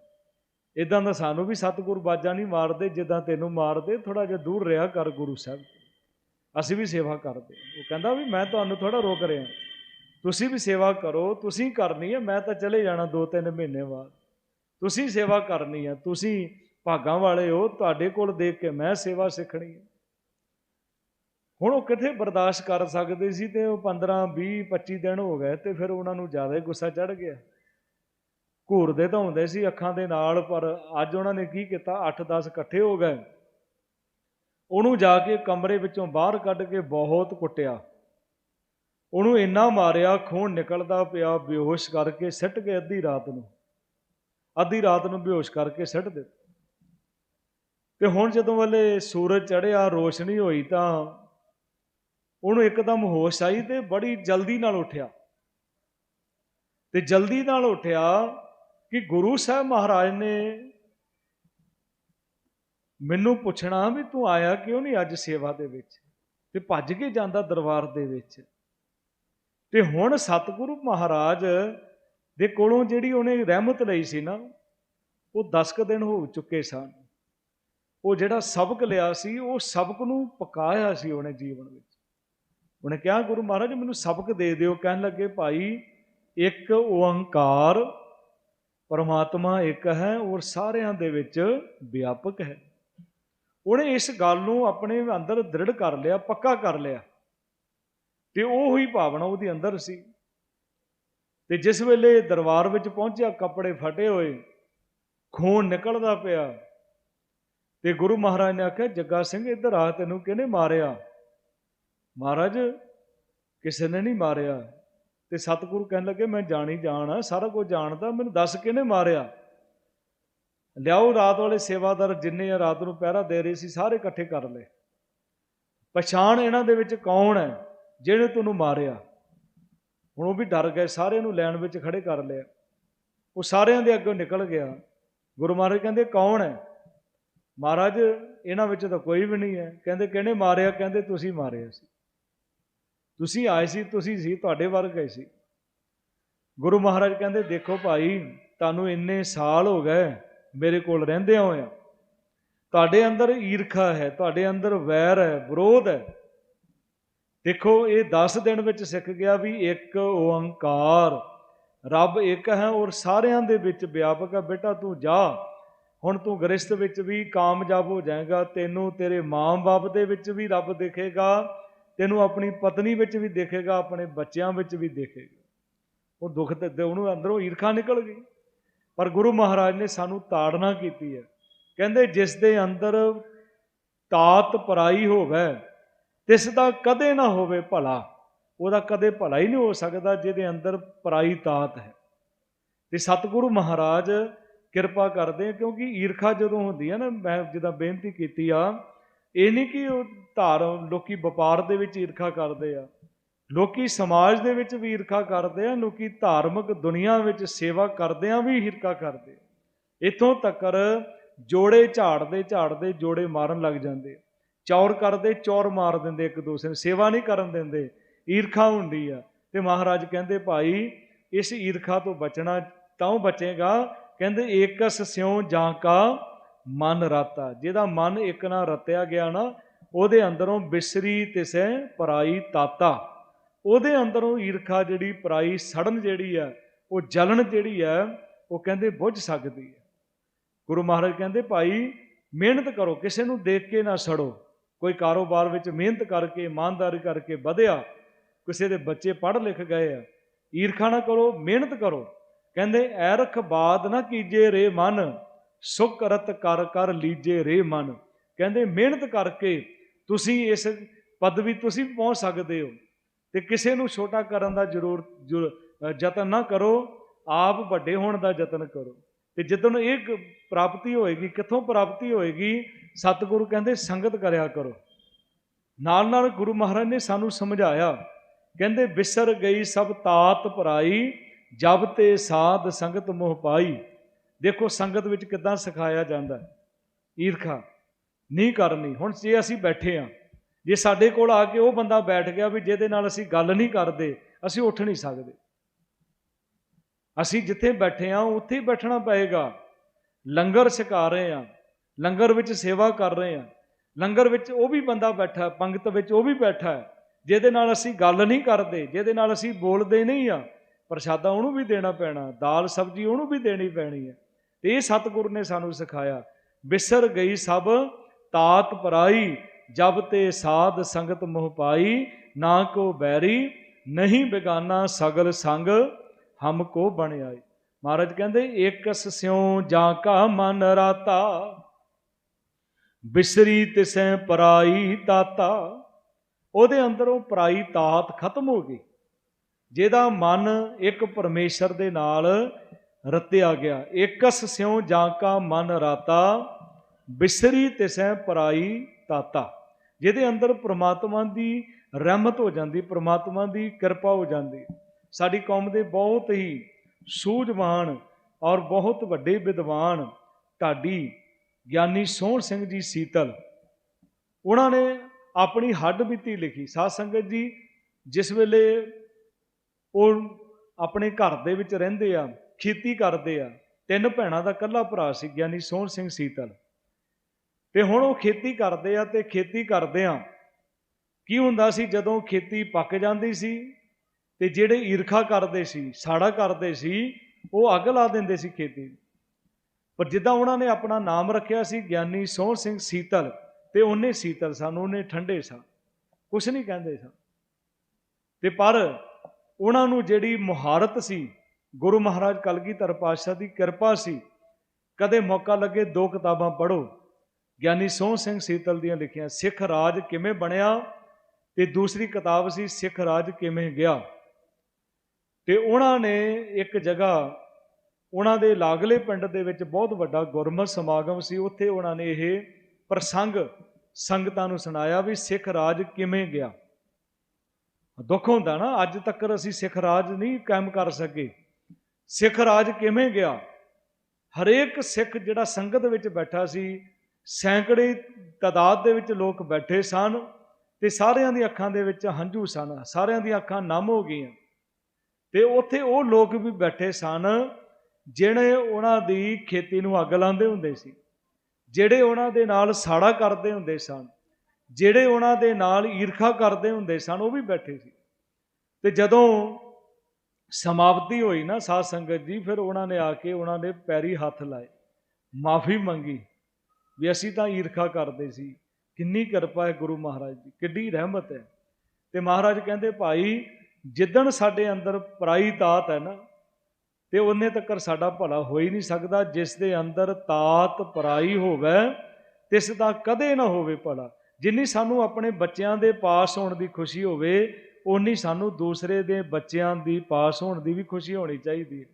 ਇਦਾਂ ਦਾ ਸਾਨੂੰ ਵੀ ਸਤਿਗੁਰੂ ਬਾਜਾਂ ਨਹੀਂ ਮਾਰਦੇ, ਜਿੱਦਾਂ ਤੈਨੂੰ ਮਾਰਦੇ ਥੋੜਾ ਜਿਹਾ ਦੂਰ ਰਿਹਾ ਕਰ ਗੁਰੂ ਸਾਹਿਬ। ਅਸੀਂ ਵੀ ਸੇਵਾ ਕਰਦੇ ਉਹ ਕਹਿੰਦਾ ਵੀ ਮੈਂ ਤੁਹਾਨੂੰ ਥੋੜਾ ਰੋਕ ਰਿਹਾ ਤੁਸੀਂ ਵੀ ਸੇਵਾ ਕਰੋ, ਤੁਸੀਂ ਕਰਨੀ ਹੈ, ਮੈਂ ਤਾਂ ਚਲੇ ਜਾਣਾ ਦੋ ਤਿੰਨ ਮਹੀਨੇ ਬਾਅਦ। ਤੁਸੀਂ ਸੇਵਾ ਕਰਨੀ ਹੈ, ਤੁਸੀਂ ਭਾਗਾਂ ਵਾਲੇ ਹੋ, ਤੁਹਾਡੇ ਕੋਲ ਦੇਖ ਕੇ ਮੈਂ ਸੇਵਾ ਸਿੱਖਣੀ ਹੈ। ਹੁਣ ਉਹ ਕਿੱਥੇ ਬਰਦਾਸ਼ਤ ਕਰ ਸਕਦੇ ਸੀ ਤੇ ਉਹ 15 20 25 ਦਿਨ ਹੋ ਗਏ ਤੇ ਫਿਰ ਉਹਨਾਂ ਨੂੰ ਜ਼ਿਆਦਾ ਹੀ ਗੁੱਸਾ ਚੜ ਗਿਆ। ਘੂਰਦੇ ਤਾਂ ਹੁੰਦੇ ਸੀ ਅੱਖਾਂ ਦੇ ਨਾਲ, ਪਰ ਅੱਜ ਉਹਨਾਂ ਨੇ ਕੀ ਕੀਤਾ? 8-10 ਇਕੱਠੇ ਹੋ ਗਏ। ਉਹਨੂੰ ਜਾ ਕੇ ਕਮਰੇ ਵਿੱਚੋਂ ਬਾਹਰ ਕੱਢ ਕੇ ਬਹੁਤ ਕੁੱਟਿਆ। ਉਹਨੂੰ ਇੰਨਾ ਮਾਰਿਆ, ਖੂਨ ਨਿਕਲਦਾ ਪਿਆ, ਬੇਹੋਸ਼ ਕਰਕੇ ਸਿੱਟ ਕੇ ਅੱਧੀ ਰਾਤ ਨੂੰ। ਅੱਧੀ ਰਾਤ ਨੂੰ ਬੇਹੋਸ਼ ਕਰਕੇ ਸਿੱਟ ਦਿੱਤਾ। ਤੇ ਹੁਣ ਜਦੋਂ ਵੇਲੇ ਸੂਰਜ ਚੜ੍ਹਿਆ, ਰੋਸ਼ਨੀ ਹੋਈ ਤਾਂ ਉਹਨੂੰ ਇੱਕਦਮ ਹੋਸ਼ ਆਈ ਤੇ ਬੜੀ ਜਲਦੀ ਨਾਲ ਉੱਠਿਆ। ਤੇ ਜਲਦੀ ਨਾਲ ਉੱਠਿਆ ਕਿ ਗੁਰੂ ਸਾਹਿਬ ਮਹਾਰਾਜ ਨੇ ਮੈਨੂੰ ਪੁੱਛਣਾ ਵੀ ਤੂੰ ਆਇਆ ਕਿਉਂ ਨਹੀਂ ਅੱਜ ਸੇਵਾ ਦੇ ਵਿੱਚ? ਤੇ ਭੱਜ ਕੇ ਜਾਂਦਾ ਦਰਬਾਰ ਦੇ ਵਿੱਚ। ਤੇ ਹੁਣ ਸਤਿਗੁਰੂ ਮਹਾਰਾਜ ਦੇ ਕੋਲੋਂ ਜਿਹੜੀ ਉਹਨੇ ਰਹਿਮਤ ਲਈ ਸੀ ਨਾ, ਉਹ 10 ਕੁ ਦਿਨ ਹੋ ਚੁੱਕੇ ਸਨ। ਉਹ ਜਿਹੜਾ ਸਬਕ ਲਿਆ ਸੀ, ਉਹ ਸਬਕ ਨੂੰ ਪਕਾਇਆ ਸੀ ਉਹਨੇ ਜੀਵਨ ਵਿੱਚ। ਉਹਨੇ ਕਿਹਾ, ਗੁਰੂ ਮਹਾਰਾਜ, ਮੈਨੂੰ ਸਬਕ ਦੇ ਦਿਓ। ਕਹਿਣ ਲੱਗੇ, ਭਾਈ, ਇੱਕ ਓੰਕਾਰ ਪਰਮਾਤਮਾ ਇੱਕ ਹੈ ਔਰ ਸਾਰਿਆਂ ਦੇ ਵਿੱਚ ਵਿਆਪਕ ਹੈ। ਉਹਨੇ ਇਸ ਗੱਲ ਨੂੰ ਆਪਣੇ ਅੰਦਰ ਦ੍ਰਿੜ ਕਰ ਲਿਆ, ਪੱਕਾ ਕਰ ਲਿਆ। ਤੇ ਉਹ ਹੀ ਭਾਵਨਾ ਉਹਦੇ ਅੰਦਰ ਸੀ। ਤੇ ਜਿਸ ਵੇਲੇ ਦਰਬਾਰ ਵਿੱਚ ਪਹੁੰਚਿਆ, ਕੱਪੜੇ ਫਟੇ ਹੋਏ, ਖੂਨ ਨਿਕਲਦਾ ਪਿਆ, ਤੇ ਗੁਰੂ ਮਹਾਰਾਜ ਨੇ ਆਖਿਆ, ਜੱਗਾ ਸਿੰਘ, ਇੱਧਰ ਆ ਤੈਨੂੰ ਕਿਹਨੇ ਮਾਰਿਆ? ਮਹਾਰਾਜ, ਕਿਸੇ ਨੇ ਨਹੀਂ ਮਾਰਿਆ। ਤੇ ਸਤਿਗੁਰੂ ਕਹਿਣ ਲੱਗੇ, ਮੈਂ ਜਾਣੀ ਜਾਣ ਆ, ਸਾਰਾ ਕੁਝ ਜਾਣਦਾ, ਮੈਨੂੰ ਦੱਸ ਕਿਹਨੇ ਮਾਰਿਆ? ਲਿਆਓ ਰਾਤ ਵਾਲੇ ਸੇਵਾਦਾਰ ਜਿੰਨੇ ਆ ਰਾਤ ਨੂੰ ਪਹਿਰਾ ਦੇ ਰਹੇ ਸੀ, ਸਾਰੇ ਇਕੱਠੇ ਕਰ ਲਏ। ਪਛਾਣ ਇਹਨਾਂ ਦੇ ਵਿੱਚ ਕੌਣ ਹੈ ਜਿਹਨੇ ਤੁਹਾਨੂੰ ਮਾਰਿਆ? ਹੁਣ ਉਹ ਵੀ ਡਰ ਗਏ, ਸਾਰਿਆਂ ਨੂੰ ਲੈਣ ਵਿੱਚ ਖੜੇ ਕਰ ਲਿਆ। ਉਹ ਸਾਰਿਆਂ ਦੇ ਅੱਗੋਂ ਨਿਕਲ ਗਿਆ। ਗੁਰੂ ਮਹਾਰਾਜ ਕਹਿੰਦੇ, ਕੌਣ ਹੈ? ਮਹਾਰਾਜ, ਇਹਨਾਂ ਵਿੱਚ ਤਾਂ ਕੋਈ ਵੀ ਨਹੀਂ ਹੈ। ਕਹਿੰਦੇ, ਕਿਹਨੇ ਮਾਰਿਆ? ਕਹਿੰਦੇ, ਤੁਸੀਂ ਮਾਰਿਆ ਸੀ। ਤੁਸੀਂ ਆਏ ਸੀ, ਤੁਸੀਂ ਸੀ, ਤੁਹਾਡੇ ਵਰਗੇ ਸੀ। ਗੁਰੂ ਮਹਾਰਾਜ ਕਹਿੰਦੇ, ਦੇਖੋ ਭਾਈ, ਤੁਹਾਨੂੰ ਇੰਨੇ ਸਾਲ ਹੋ ਗਏ ਮੇਰੇ ਕੋਲ ਰਹਿੰਦੇ ਹੋਇਆ ਤੁਹਾਡੇ ਅੰਦਰ ਈਰਖਾ ਹੈ, ਤੁਹਾਡੇ ਅੰਦਰ ਵੈਰ ਹੈ, ਵਿਰੋਧ ਹੈ। ਦੇਖੋ, ਇਹ 10 ਦਿਨ ਵਿੱਚ ਸਿੱਖ ਗਿਆ ਵੀ ਇੱਕ ਓੰਕਾਰ। ਰੱਬ ਇੱਕ ਹੈ ਔਰ ਸਾਰਿਆਂ ਦੇ ਵਿੱਚ ਵਿਆਪਕ ਹੈ। ਬੇਟਾ, ਤੂੰ ਜਾ। ਹੁਣ ਤੂੰ ਗ੍ਰਸਤ ਵਿੱਚ ਵੀ ਕਾਮਯਾਬ ਹੋ ਜਾਏਗਾ। ਤੈਨੂੰ ਤੇਰੇ ਮਾਂ-ਬਾਪ ਦੇ ਵਿੱਚ ਵੀ ਰੱਬ ਦੇਖੇਗਾ। ਤੈਨੂੰ ਆਪਣੀ ਪਤਨੀ ਵਿੱਚ ਵੀ ਦੇਖੇਗਾ। ਆਪਣੇ ਬੱਚਿਆਂ ਵਿੱਚ ਵੀ ਦੇਖੇਗਾ। ਉਹ ਦੁੱਖ ਤੇ ਉਹਨੂੰ ਅੰਦਰੋਂ ਈਰਖਾ ਨਿਕਲ ਗਈ। ਪਰ ਗੁਰੂ ਮਹਾਰਾਜ ਨੇ ਸਾਨੂੰ ਤਾੜਨਾ ਕੀਤੀ ਹੈ। ਕਹਿੰਦੇ ਜਿਸ ਦੇ ਅੰਦਰ ਤਾਤ ਪਰਾਈ ਹੋਵੇ, ਤਿਸ ਦਾ ਕਦੇ ਨਾ ਹੋਵੇ ਭਲਾ। ਉਹਦਾ ਕਦੇ ਭਲਾ ਹੀ ਨਹੀਂ ਹੋ ਸਕਦਾ ਜਿਹਦੇ ਅੰਦਰ ਪਰਾਈ ਤਾਤ ਹੈ। ਤੇ ਸਤਿਗੁਰੂ ਮਹਾਰਾਜ ਕਿਰਪਾ ਕਰਦੇ ਕਿਉਂਕਿ ਈਰਖਾ ਜਦੋਂ ਹੁੰਦੀ ਹੈ ਨਾ, ਮੈਂ ਜਿੱਦਾਂ ਬੇਨਤੀ ਕੀਤੀ ਆ, ਇਹ ਨਹੀਂ ਕਿ ਉਹ ਧਾਰ ਲੋਕੀ ਵਪਾਰ ਦੇ ਵਿੱਚ ਈਰਖਾ ਕਰਦੇ ਆ। ਲੋਕੀ ਸਮਾਜ ਦੇ ਵਿੱਚ ਵੀ ਈਰਖਾ ਕਰਦੇ ਆ, ਲੋਕੀ ਧਾਰਮਿਕ ਦੁਨੀਆ ਵਿੱਚ ਸੇਵਾ ਕਰਦਿਆਂ ਵੀ ਈਰਖਾ ਕਰਦੇ ਆ। ਇਥੋਂ ਤੱਕਰ ਜੋੜੇ ਝਾੜਦੇ ਝਾੜਦੇ ਜੋੜੇ ਮਾਰਨ ਲੱਗ ਜਾਂਦੇ ਚੌਰ ਕਰਦੇ, ਚੌਰ ਮਾਰ ਦਿੰਦੇ ਇੱਕ ਦੂਸਰੇ ਨੂੰ, ਸੇਵਾ ਨਹੀਂ ਕਰਨ ਦਿੰਦੇ, ਈਰਖਾ ਹੁੰਦੀ ਆ। ਤੇ ਮਹਾਰਾਜ ਕਹਿੰਦੇ, ਭਾਈ, ਇਸ ਈਰਖਾ ਤੋਂ ਬਚਣਾ ਤਾਂ ਬਚੇਗਾ? ਕਹਿੰਦੇ, ਏਕਸ ਸਿਉ ਜਾਂ ਕਾ ਮਨ ਰਾਤਾ। ਜਿਹਦਾ ਮਨ ਇੱਕ ਨਾਲ ਰਤਿਆ ਗਿਆ ਨਾ, ਉਹਦੇ ਅੰਦਰੋਂ ਬਿਸਰੀ ਤਿਸੈ ਪਰਾਈ ਤਾਤਾ। ਉਹਦੇ ਅੰਦਰੋਂ ਈਰਖਾ ਜਿਹੜੀ, ਪਰਾਈ, ਸੜਨ ਜਿਹੜੀ ਆ, ਉਹ ਜਲਣ ਜਿਹੜੀ ਆ, ਉਹ ਕਹਿੰਦੇ ਬੁੱਝ ਸਕਦੀ ਹੈ ਗੁਰੂ ਮਹਾਰਾਜ ਕਹਿੰਦੇ, ਭਾਈ, ਮਿਹਨਤ ਕਰੋ, ਕਿਸੇ ਨੂੰ ਦੇਖ ਕੇ ਨਾ ਸੜੋ। ਕੋਈ ਕਾਰੋਬਾਰ ਵਿੱਚ ਮਿਹਨਤ ਕਰਕੇ, ਇਮਾਨਦਾਰੀ ਕਰਕੇ ਵਧਿਆ, ਕਿਸੇ ਦੇ ਬੱਚੇ ਪੜ੍ਹ ਲਿਖ ਗਏ ਆ, ਈਰਖਾ ਨਾ ਕਰੋ, ਮਿਹਨਤ ਕਰੋ। ਕਹਿੰਦੇ ਐਰਖ ਬਾਦ ਨਾ ਕੀਜੇ ਰੇ ਮਨ, ਸੁਖ ਰਤ ਕਰ ਕਰ ਲੀਜੇ ਰੇ ਮਨ। ਕਹਿੰਦੇ, ਮਿਹਨਤ ਕਰਕੇ ਤੁਸੀਂ ਇਸ ਪਦਵੀ ਤੁਸੀਂ ਪਹੁੰਚ ਸਕਦੇ ਹੋ। ਤੇ ਕਿਸੇ ਨੂੰ ਛੋਟਾ ਕਰਨ ਦਾ ਜ਼ਰੂਰ, ਜ਼ਰੂਰ- ਯਤਨ ਨਾ ਕਰੋ। ਆਪ ਵੱਡੇ ਹੋਣ ਦਾ ਯਤਨ ਕਰੋ। ਤੇ ਜਦੋਂ ਇਹ ਪ੍ਰਾਪਤੀ ਹੋਏਗੀ, ਕਿੱਥੋਂ ਪ੍ਰਾਪਤੀ ਹੋਏਗੀ, ਸਤਿਗੁਰੂ ਕਹਿੰਦੇ ਸੰਗਤ ਕਰਿਆ ਕਰੋ। ਨਾਲ ਨਾਲ ਗੁਰੂ ਮਹਾਰਾਜ ਨੇ ਸਾਨੂੰ ਸਮਝਾਇਆ। ਕਹਿੰਦੇ ਵਿਸਰ ਗਈ ਸਭ ਤਾਤ ਪਰਾਈ ਜਬ ਤੇ ਸਾਧ ਸੰਗਤ ਮੋਹ ਪਾਈ। ਦੇਖੋ, ਸੰਗਤ ਵਿੱਚ ਕਿੱਦਾਂ ਸਿਖਾਇਆ ਜਾਂਦਾ। ਈਰਖਾ, ਨਹੀਂ ਕਰਨੀ। ਹੁਣ ਜੇ ਅਸੀਂ ਬੈਠੇ ਆ ਜੇ ਸਾਡੇ ਕੋਲ ਆ ਕੇ ਉਹ ਬੰਦਾ ਬੈਠ ਗਿਆ ਵੀ ਜਿਹਦੇ ਨਾਲ ਅਸੀਂ ਗੱਲ ਨਹੀਂ ਕਰਦੇ, ਅਸੀਂ ਉੱਠ ਨਹੀਂ ਸਕਦੇ। ਅਸੀਂ ਜਿੱਥੇ ਬੈਠੇ ਆ, ਉੱਥੇ ਹੀ ਬੈਠਣਾ ਪਏਗਾ। ਲੰਗਰ ਛਕਾ ਰਹੇ ਆ, ਲੰਗਰ ਵਿੱਚ ਸੇਵਾ ਕਰ ਰਹੇ ਆ। ਲੰਗਰ ਵਿੱਚ ਉਹ ਵੀ ਬੰਦਾ ਬੈਠਾ, ਪੰਗਤ ਵਿੱਚ ਉਹ ਵੀ ਬੈਠਾ ਜਿਹਦੇ ਨਾਲ ਅਸੀਂ ਗੱਲ ਨਹੀਂ ਕਰਦੇ, ਜਿਹਦੇ ਨਾਲ ਅਸੀਂ ਬੋਲਦੇ ਨਹੀਂ ਆ। ਪ੍ਰਸ਼ਾਦਾ ਉਹਨੂੰ ਵੀ ਦੇਣਾ ਪੈਣਾ, ਦਾਲ ਸਬਜ਼ੀ ਉਹਨੂੰ ਵੀ ਦੇਣੀ ਪੈਣੀ ਹੈ। ਤੇ ਇਹ ਸਤਿਗੁਰ ਨੇ ਸਾਨੂੰ ਸਿਖਾਇਆ, ਬਿਸਰ ਗਈ ਸਭ, ਤਾਤ ਪਰਾਈ ਜਬ ਤੇ ਸਾਧ ਸੰਗਤ ਮੋਹ ਪਾਈ, ਨਾ ਕੋ ਬੈਰੀ, ਨਹੀਂ ਬੇਗਾਨਾ ਸਗਲ ਸੰਗ, ਹਮ ਕੋ ਬਣਾਈ ਮਹਾਰਾਜ ਕਹਿੰਦੇ, ਏਕਸ ਸਿਉ ਜਾਂ ਕਾ ਮਨ ਰਾਤਾ, ਬਿਸਰੀ ਤਿਸੈ ਪਰਾਈ ਤਾਤਾ। ਉਹਦੇ ਅੰਦਰੋਂ ਪਰਾਈ ਤਾਤ ਖਤਮ ਹੋ ਗਈ। ਜਿਹਦਾ ਮਨ ਇੱਕ ਪਰਮੇਸ਼ਰ ਦੇ ਨਾਲ ਰਤਿਆ ਗਿਆ। ਏਕਸ ਸਿਉ ਜਾਂ ਕਾ ਮਨ ਰਾਤਾ, ਬਿਸਰੀ ਤਿਸੈ ਪਰਾਈ ਤਾਤਾ। ਜਿਹਦੇ ਅੰਦਰ ਪ੍ਰਮਾਤਮਾ ਦੀ ਰਹਿਮਤ ਹੋ ਜਾਂਦੀ, ਪ੍ਰਮਾਤਮਾ ਦੀ ਕਿਰਪਾ ਹੋ ਜਾਂਦੀ। ਸਾਡੀ ਕੌਮ ਦੇ ਬਹੁਤ ਹੀ ਸੂਝਵਾਨ ਔਰ ਬਹੁਤ ਵੱਡੇ ਵਿਦਵਾਨ ਢਾਡੀ ਗਿਆਨੀ ਸੋਹਣ ਸਿੰਘ ਜੀ ਸੀਤਲ, ਉਹਨਾਂ ਨੇ ਆਪਣੀ ਹੱਡ ਬੀਤੀ ਲਿਖੀ, ਸਾਧ ਸੰਗਤ ਜੀ, ਜਿਸ ਵੇਲੇ ਉਹ ਆਪਣੇ ਘਰ ਦੇ ਵਿੱਚ ਰਹਿੰਦੇ ਆ, ਖੇਤੀ ਕਰਦੇ ਆ, ਤਿੰਨ ਭੈਣਾਂ ਦਾ ਇਕੱਲਾ ਭਰਾ ਸੀ, ਗਿਆਨੀ ਸੋਹਣ ਸਿੰਘ ਸੀਤਲ। ਤੇ ਹੁਣ ਉਹ ਖੇਤੀ ਕਰਦੇ ਆ ਤੇ ਖੇਤੀ ਕਰਦੇ ਆ। ਕੀ ਹੁੰਦਾ ਸੀ? ਜਦੋਂ ਖੇਤੀ ਪੱਕ ਜਾਂਦੀ ਸੀ ਤੇ ਜਿਹੜੇ ਈਰਖਾ ਕਰਦੇ ਸੀ, ਸਾੜਾ ਕਰਦੇ ਸੀ, ਉਹ ਅੱਗ ਲਾ ਦਿੰਦੇ ਸੀ ਖੇਤੀ ਪਰ ਜਿੱਦਾਂ ਉਹਨਾਂ ਨੇ ਆਪਣਾ ਨਾਮ ਰੱਖਿਆ ਸੀ, ਗਿਆਨੀ ਸੋਹਣ ਸਿੰਘ ਸੀਤਲ, ਤੇ ਉਹਨੇ ਸੀਤਲ ਸਨ, ਉਹਨੇ ਠੰਡੇ ਸਨ, ਕੁਛ ਨਹੀਂ ਕਹਿੰਦੇ ਸਨ। ਤੇ ਪਰ ਉਹਨਾਂ ਨੂੰ ਜਿਹੜੀ ਮੁਹਾਰਤ ਸੀ, ਗੁਰੂ ਮਹਾਰਾਜ ਕਲਗੀਧਰ ਪਾਤਸ਼ਾਹ ਦੀ ਕਿਰਪਾ ਸੀ, ਕਦੇ ਮੌਕਾ ਲੱਗੇ ਦੋ ਕਿਤਾਬਾਂ ਪੜ੍ਹੋ। ਗਿਆਨੀ ਸੋਹ ਸਿੰਘ ਸੀਤਲ ਦੀਆਂ ਲਿਖੀਆਂ, ਸਿੱਖ ਰਾਜ ਕਿਵੇਂ ਬਣਿਆ ਤੇ ਦੂਸਰੀ ਕਿਤਾਬ ਸੀ, ਸਿੱਖ ਰਾਜ ਕਿਵੇਂ ਗਿਆ। ਤੇ ਉਹਨਾਂ ਨੇ ਇੱਕ ਜਗ੍ਹਾ, ਉਹਨਾਂ ਦੇ ਲਾਗਲੇ ਪਿੰਡ ਦੇ ਵਿੱਚ ਬਹੁਤ ਵੱਡਾ ਗੁਰਮਤ ਸਮਾਗਮ ਸੀ, ਉੱਥੇ ਉਹਨਾਂ ਨੇ ਇਹ ਪ੍ਰਸੰਗ ਸੰਗਤਾਂ ਨੂੰ ਸੁਣਾਇਆ ਵੀ ਸਿੱਖ ਰਾਜ ਕਿਵੇਂ ਗਿਆ। ਦੁੱਖ ਹੁੰਦਾ ਨਾ, ਅੱਜ ਤੱਕ ਅਸੀਂ ਸਿੱਖ ਰਾਜ ਨਹੀਂ ਕਾਇਮ ਕਰ ਸਕੇ। ਸਿੱਖ ਰਾਜ ਕਿਵੇਂ ਗਿਆ? ਹਰੇਕ ਸਿੱਖ ਜਿਹੜਾ ਸੰਗਤ ਵਿੱਚ ਬੈਠਾ ਸੀ ਸੈਂਕੜੇ ਤਾਦਾਦ ਦੇ ਵਿੱਚ ਲੋਕ ਬੈਠੇ ਸਨ ਤੇ ਸਾਰਿਆਂ ਦੀਆਂ ਅੱਖਾਂ ਦੇ ਵਿੱਚ ਹੰਝੂ ਸਨ, ਸਾਰਿਆਂ ਦੀਆਂ ਅੱਖਾਂ ਨਮ ਹੋ ਗਈਆਂ। ਤੇ ਉੱਥੇ ਉਹ ਲੋਕ ਵੀ ਬੈਠੇ ਸਨ ਜਿਹੜੇ ਉਹਨਾਂ ਦੀ ਖੇਤੀ ਨੂੰ ਅੱਗ ਲਾਉਂਦੇ ਹੁੰਦੇ ਸੀ, ਜਿਹੜੇ ਉਹਨਾਂ ਦੇ ਨਾਲ ਸਾੜਾ ਕਰਦੇ ਹੁੰਦੇ ਸਨ, ਜਿਹੜੇ ਉਹਨਾਂ ਦੇ ਨਾਲ ਈਰਖਾ ਕਰਦੇ ਹੁੰਦੇ ਸਨ, ਉਹ ਵੀ ਬੈਠੇ ਸੀ। ਤੇ ਜਦੋਂ ਸਮਾਪਤੀ ਹੋਈ ਨਾ ਸਾਧ ਸੰਗਤ ਜੀ, ਫਿਰ ਉਹਨਾਂ ਨੇ ਆ ਕੇ ਉਹਨਾਂ ਦੇ ਪੈਰੀ ਹੱਥ ਲਾਏ, ਮਾਫੀ ਮੰਗੀ। ਵੀ ਅਸੀਂ ਤਾਂ ਈਰਖਾ ਕਰਦੇ ਸੀ। ਕਿੰਨੀ ਕਿਰਪਾ ਹੈ ਗੁਰੂ ਮਹਾਰਾਜ ਦੀ, ਕਿੱਡੀ ਰਹਿਮਤ ਹੈ। ਤੇ ਮਹਾਰਾਜ ਕਹਿੰਦੇ, ਭਾਈ, ਜਿੱਦਣ ਸਾਡੇ ਅੰਦਰ ਪਰਾਈ ਤਾਤ ਹੈ ਨਾ, ਤੇ ਉਹਨੇ ਤੱਕਰ ਸਾਡਾ ਭਲਾ ਹੋ ਹੀ ਨਹੀਂ ਸਕਦਾ। ਜਿਸ ਦੇ ਅੰਦਰ ਤਾਤ ਪਰਾਈ ਹੋਵੇ, ਤਿਸ ਦਾ ਕਦੇ ਨਾ ਹੋਵੇ ਭਲਾ। ਜਿੰਨੀ ਸਾਨੂੰ ਆਪਣੇ ਬੱਚਿਆਂ ਦੇ ਪਾਸ ਹੋਣ ਦੀ ਖੁਸ਼ੀ ਹੋਵੇ ਉਨੀ ਸਾਨੂੰ ਦੂਸਰੇ ਦੇ ਬੱਚਿਆਂ ਦੀ ਪਾਸ ਹੋਣ ਦੀ ਵੀ ਖੁਸ਼ੀ ਹੋਣੀ ਚਾਹੀਦੀ ਹੈ।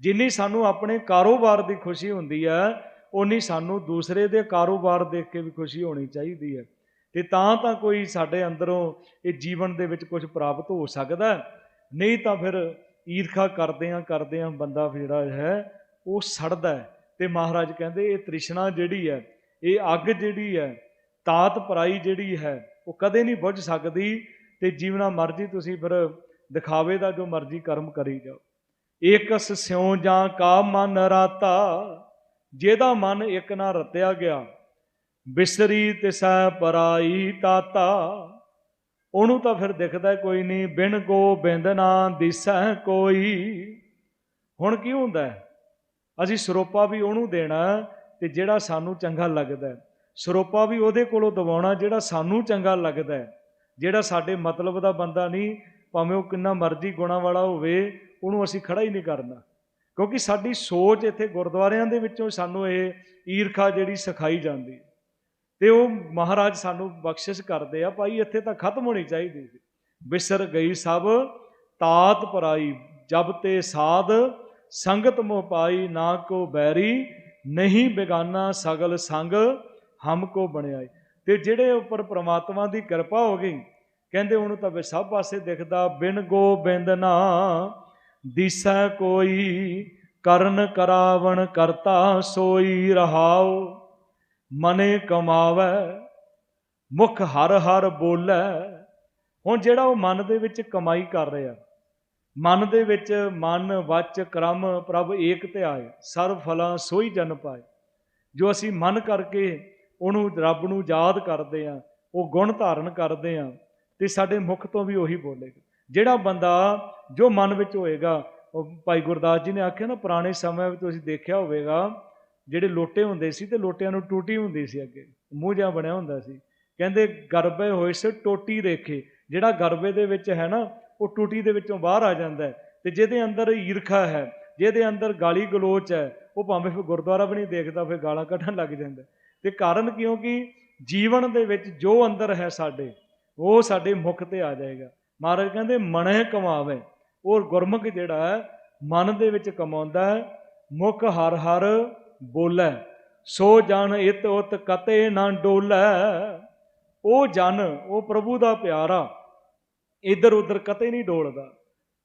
ਜਿੰਨੀ ਸਾਨੂੰ ਆਪਣੇ ਕਾਰੋਬਾਰ ਦੀ ਖੁਸ਼ੀ ਹੁੰਦੀ ਹੈ ਓਨੀ ਸਾਨੂੰ ਦੂਸਰੇ ਦੇ ਕਾਰੋਬਾਰ ਦੇਖ ਕੇ ਵੀ ਖੁਸ਼ੀ ਹੋਣੀ ਚਾਹੀਦੀ ਹੈ। ਤੇ ਤਾਂ ਤਾਂ ਕੋਈ ਸਾਡੇ ਅੰਦਰੋਂ ਇਹ ਜੀਵਨ ਦੇ ਵਿੱਚ ਕੁਝ ਪ੍ਰਾਪਤ ਹੋ ਸਕਦਾ ਨਹੀਂ ਤਾਂ ਫਿਰ ਈਰਖਾ ਕਰਦੇ ਆ ਕਰਦੇ ਆ ਬੰਦਾ ਜਿਹੜਾ ਹੈ, ਉਹ ਸੜਦਾ ਹੈ। ਤੇ ਮਹਾਰਾਜ ਕਹਿੰਦੇ, ਇਹ ਤ੍ਰਿਸ਼ਨਾ ਜਿਹੜੀ ਹੈ, ਇਹ ਅੱਗ ਜਿਹੜੀ ਹੈ, ਤਾਤ ਪਰਾਈ ਜਿਹੜੀ ਹੈ, ਉਹ ਕਦੇ ਨਹੀਂ ਬੁਝ ਸਕਦੀ। ਤੇ ਜੀਵਨਾ ਮਰਜ਼ੀ ਤੁਸੀਂ ਫਿਰ ਦਿਖਾਵੇ ਦਾ ਜੋ ਮਰਜ਼ੀ ਕਰਮ ਕਰੀ ਜਾਓ। ਏਕਸ ਸਿਉ ਜਾਂ ਕਾ ਮਨ ਰਾਤਾ ਜਿਹਦਾ ਮਨ ਇੱਕ ਨਾ ਰਤਿਆ ਗਿਆ, ਬਿਸਰੀ ਤਿਸੈ ਪਰਾਈ ਤਾਤਾ। ਉਹਨੂੰ ਤਾਂ ਫਿਰ ਦਿਖਦਾ ਕੋਈ ਨਹੀਂ, ਬਿਨ ਕੋ ਗੋਬਿੰਦ ਨਾ ਦਿਸੈ ਕੋਈ। ਹੁਣ ਕੀ ਹੁੰਦਾ ਅਸੀਂ ਸਰੋਪਾ ਵੀ ਉਹਨੂੰ ਦੇਣਾ ਤੇ ਜਿਹੜਾ ਸਾਨੂੰ ਚੰਗਾ ਲੱਗਦਾ ਸਰੋਪਾ ਵੀ ਉਹਦੇ ਕੋਲੋਂ ਦਵਾਉਣਾ ਜਿਹੜਾ ਸਾਨੂੰ ਚੰਗਾ ਲੱਗਦਾ ਜਿਹੜਾ ਸਾਡੇ ਮਤਲਬ ਦਾ ਬੰਦਾ ਨਹੀਂ, ਭਾਵੇਂ ਉਹ ਕਿੰਨਾ ਮਰਜ਼ੀ ਗੁਣਾ ਵਾਲਾ ਹੋਵੇ, ਉਹਨੂੰ ਅਸੀਂ ਖੜਾ ਹੀ ਨਹੀਂ ਕਰਨਾ। ਕਿਉਂਕਿ ਸਾਡੀ ਸੋਚ ਇੱਥੇ ਗੁਰਦੁਆਰਿਆਂ ਦੇ ਵਿੱਚੋਂ ਸਾਨੂੰ ਇਹ ਈਰਖਾ ਜਿਹੜੀ ਸਿਖਾਈ ਜਾਂਦੀ। ਹੈ ਤੇ ਉਹ ਮਹਾਰਾਜ ਸਾਨੂੰ ਬਖਸ਼ਿਸ਼ ਕਰਦੇ ਆ, ਭਾਈ ਇੱਥੇ ਤਾਂ ਖਤਮ ਹੋਣੀ ਚਾਹੀਦੀ ਸੀ। ਬਿਸਰ ਗਈ ਸਭ, ਤਾਤ ਪਰਾਈ, ਜਬ ਤੇ ਸਾਧ, ਸੰਗਤ ਮੋਹ ਪਾਈ, ਨਾ ਕੋ ਬੈਰੀ, ਨਹੀਂ ਬੇਗਾਨਾ ਸਗਲ ਸੰਗ, ਹਮ ਕੋ ਬਣਿਆਈ। ਤੇ ਜਿਹੜੇ ਉੱਪਰ ਪ੍ਰਮਾਤਮਾ ਦੀ ਕਿਰਪਾ ਹੋ ਗਈ, ਕਹਿੰਦੇ ਉਹਨੂੰ ਤਾਂ ਵੀ ਸਭ ਪਾਸੇ ਦਿਖਦਾ, ਬਿਨ ਗੋਬਿੰਦ ਨਾ ਦਿਸੈ ਕੋਈ, ਕਰਨ ਕਰਾਵਣ ਕਰਤਾ ਸੋਈ ਰਹਾਉ, ਮਨੇ ਕਮਾਵੈ, ਮੁਖ ਹਰ ਹਰ ਬੋਲੇ। ਹੁਣ ਜਿਹੜਾ ਉਹ ਮਨ ਦੇ ਵਿੱਚ ਕਮਾਈ ਕਰ ਰਿਹਾ, ਮਨ ਦੇ ਵਿੱਚ ਮਨ ਵਚ ਕਰਮ ਪ੍ਰਭ ਏਕ ਤੇ ਆਏ ਸਰਬ ਫਲਾਂ ਸੋਈ ਜਨ ਪਾਏ। ਜੋ ਅਸੀਂ ਮਨ ਕਰਕੇ ਉਹਨੂੰ ਰੱਬ ਨੂੰ ਯਾਦ ਕਰਦੇ ਆ ਉਹ ਗੁਣ ਧਾਰਨ ਕਰਦੇ ਆ ਤੇ ਸਾਡੇ ਮੁਖ ਤੋਂ ਵੀ ਉਹੀ ਬੋਲੇਗਾ। ਜਿਹੜਾ ਬੰਦਾ ਜੋ ਮਨ ਵਿੱਚ ਹੋਏਗਾ, ਉਹ ਭਾਈ ਗੁਰਦਾਸ ਜੀ ਨੇ ਆਖਿਆ ਨਾ, ਪੁਰਾਣੇ ਸਮੇਂ ਵਿੱਚ ਤੁਸੀਂ ਦੇਖਿਆ ਹੋਵੇਗਾ, ਜਿਹੜੇ ਲੋਟੇ ਹੁੰਦੇ ਸੀ ਤੇ ਲੋਟਿਆਂ ਨੂੰ ਟੂਟੀ ਹੁੰਦੀ ਸੀ ਅੱਗੇ, ਮੂੰਹ ਜਿਹਾ ਬਣਿਆ ਹੁੰਦਾ ਸੀ। ਕਹਿੰਦੇ, ਗਰਬੇ ਹੋਏ ਸੇ ਟੋਟੀ ਰੇਖੇ, ਜਿਹੜਾ ਗਰਬੇ ਦੇ ਵਿੱਚ ਹੈ ਨਾ, ਉਹ ਟੂਟੀ ਦੇ ਵਿੱਚੋਂ ਬਾਹਰ ਆ ਜਾਂਦਾ ਹੈ ਤੇ ਜਿਹਦੇ ਅੰਦਰ ਈਰਖਾ ਹੈ, ਜਿਹਦੇ ਅੰਦਰ ਗਾਲੀ ਗਲੋਚ ਹੈ, ਉਹ ਭਾਵੇਂ ਫਿਰ ਗੁਰਦੁਆਰਾ ਵੀ ਨਹੀਂ ਦੇਖਦਾ, ਫਿਰ ਗਾਲਾਂ ਕੱਢਣ ਲੱਗ ਜਾਂਦਾ ਤੇ ਕਾਰਨ ਕਿਉਂਕਿ ਜੀਵਨ ਦੇ ਵਿੱਚ ਜੋ ਅੰਦਰ ਹੈ ਸਾਡੇ, ਉਹ ਸਾਡੇ ਮੁਖ ਤੇ ਆ ਜਾਏਗਾ। ਮਹਾਰਾਜ ਕਹਿੰਦੇ, ਮਨਹਿ ਕਮਾਵੇ ਉਹ ਗੁਰਮੁਖ ਜਿਹੜਾ ਹੈ, ਮਨ ਦੇ ਵਿੱਚ ਕਮਾਉਂਦਾ ਹੈ, ਮੁਖ ਹਰ ਹਰ ਬੋਲੇ। ਸੋ ਜਨ ਇਤ ਉਤ ਕਤੇ ਨਾ ਡੋਲੇ। ਉਹ ਜਨ, ਉਹ ਪ੍ਰਭੂ ਦਾ ਪਿਆਰਾ, ਇੱਧਰ ਉੱਧਰ ਕਤੇ ਨਹੀਂ ਡੋਲਦਾ।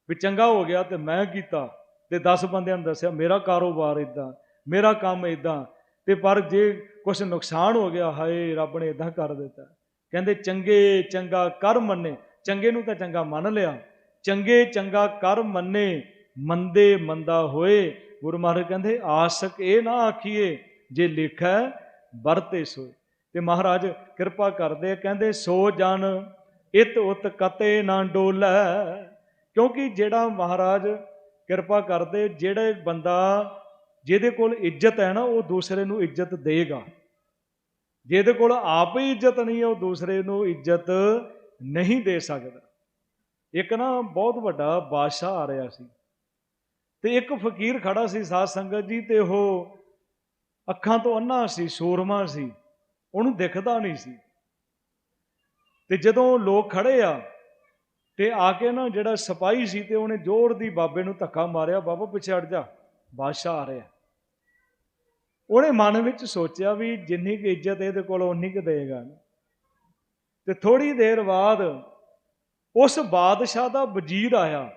ਵੀ ਚੰਗਾ ਹੋ ਗਿਆ ਤੇ ਮੈਂ ਕੀਤਾ, ਤੇ 10 ਬੰਦਿਆਂ ਨੂੰ ਦੱਸਿਆ, ਮੇਰਾ ਕਾਰੋਬਾਰ ਇਦਾਂ, ਮੇਰਾ ਕੰਮ ਇਦਾਂ, ਤੇ ਪਰ ਜੇ ਕੁਝ ਨੁਕਸਾਨ ਹੋ ਗਿਆ, ਹਾਏ ਰੱਬ ਨੇ ਇਦਾਂ ਕਰ ਦਿੱਤਾ। ਕਹਿੰਦੇ, ਚੰਗੇ ਚੰਗਾ ਕਰ ਮੰਨੇ, ਚੰਗੇ ਨੂੰ ਤਾਂ ਚੰਗਾ ਮੰਨ ਲਿਆ। ਚੰਗੇ ਚੰਗਾ ਕਰ ਮੰਨੇ, ਮੰਦੇ ਮੰਦਾ ਹੋਏ। ਗੁਰੂ ਮਹਾਰਾਜ ਕਹਿੰਦੇ, ਆਸਕ ਇਹ ਨਾ ਆਖੀਏ, ਜੇ ਲਿਖੈ, ਵਰਤੇ ਸੋਏ। ਤੇ ਮਹਾਰਾਜ ਕਿਰਪਾ ਕਰਦੇ ਕਹਿੰਦੇ, ਸੋ ਜਨ, ਇਤ ਉਤ ਕਤੇ ਨਾ ਡੋਲੇ। ਕਿਉਂਕਿ ਜਿਹੜਾ ਮਹਾਰਾਜ ਕਿਰਪਾ ਕਰਦੇ, ਜਿਹੜੇ ਬੰਦਾ ਜਿਹਦੇ ਕੋਲ ਇੱਜ਼ਤ ਹੈ ਨਾ, ਉਹ ਦੂਸਰੇ ਨੂੰ ਇੱਜ਼ਤ ਦੇਗਾ। ਜਿਹਦੇ ਕੋਲ ਆਪ ਹੀ ਇੱਜ਼ਤ ਨਹੀਂ ਹੈ, ਉਹ ਦੂਸਰੇ ਨੂੰ ਇੱਜ਼ਤ ਨਹੀਂ ਦੇ ਸਕਦਾ। ਇੱਕ ਨਾ ਬਹੁਤ ਵੱਡਾ ਬਾਦਸ਼ਾਹ ਆ ਰਿਹਾ ਸੀ। ਤੇ ਇੱਕ ਫਕੀਰ ਖੜਾ ਸੀ ਸਾਧ ਸੰਗਤ ਜੀ ਤੇ ਉਹ ਅੱਖਾਂ ਤੋਂ ਅੰਨਾ ਸੀ, ਸੂਰਮਾ ਸੀ, ਉਹਨੂੰ ਦਿਖਦਾ ਨਹੀਂ ਸੀ। ਤੇ ਜਦੋਂ ਲੋਕ ਖੜੇ ਆ ਤੇ ਆ ਕੇ ਨਾ ਜਿਹੜਾ ਸਿਪਾਹੀ ਸੀ ਤੇ ਉਹਨੇ ਜ਼ੋਰ ਦੀ ਬਾਬੇ ਨੂੰ ਧੱਕਾ ਮਾਰਿਆ, ਬਾਬਾ ਪਿੱਛੇ ਹਟ ਜਾ, ਬਾਦਸ਼ਾਹ ਆ ਰਿਹਾ। ਉਹਨੇ ਮਨ ਵਿੱਚ ਸੋਚਿਆ ਵੀ ਜਿੰਨੀ ਕੁ ਇੱਜ਼ਤ ਇਹਦੇ ਕੋਲ ਉਨੀ ਕੁ ਦੇਗਾ। ਤੇ ਥੋੜੀ ਦੇਰ ਬਾਅਦ ਉਸ ਬਾਦਸ਼ਾਹ ਦਾ ਵਜ਼ੀਰ ਆਇਆ।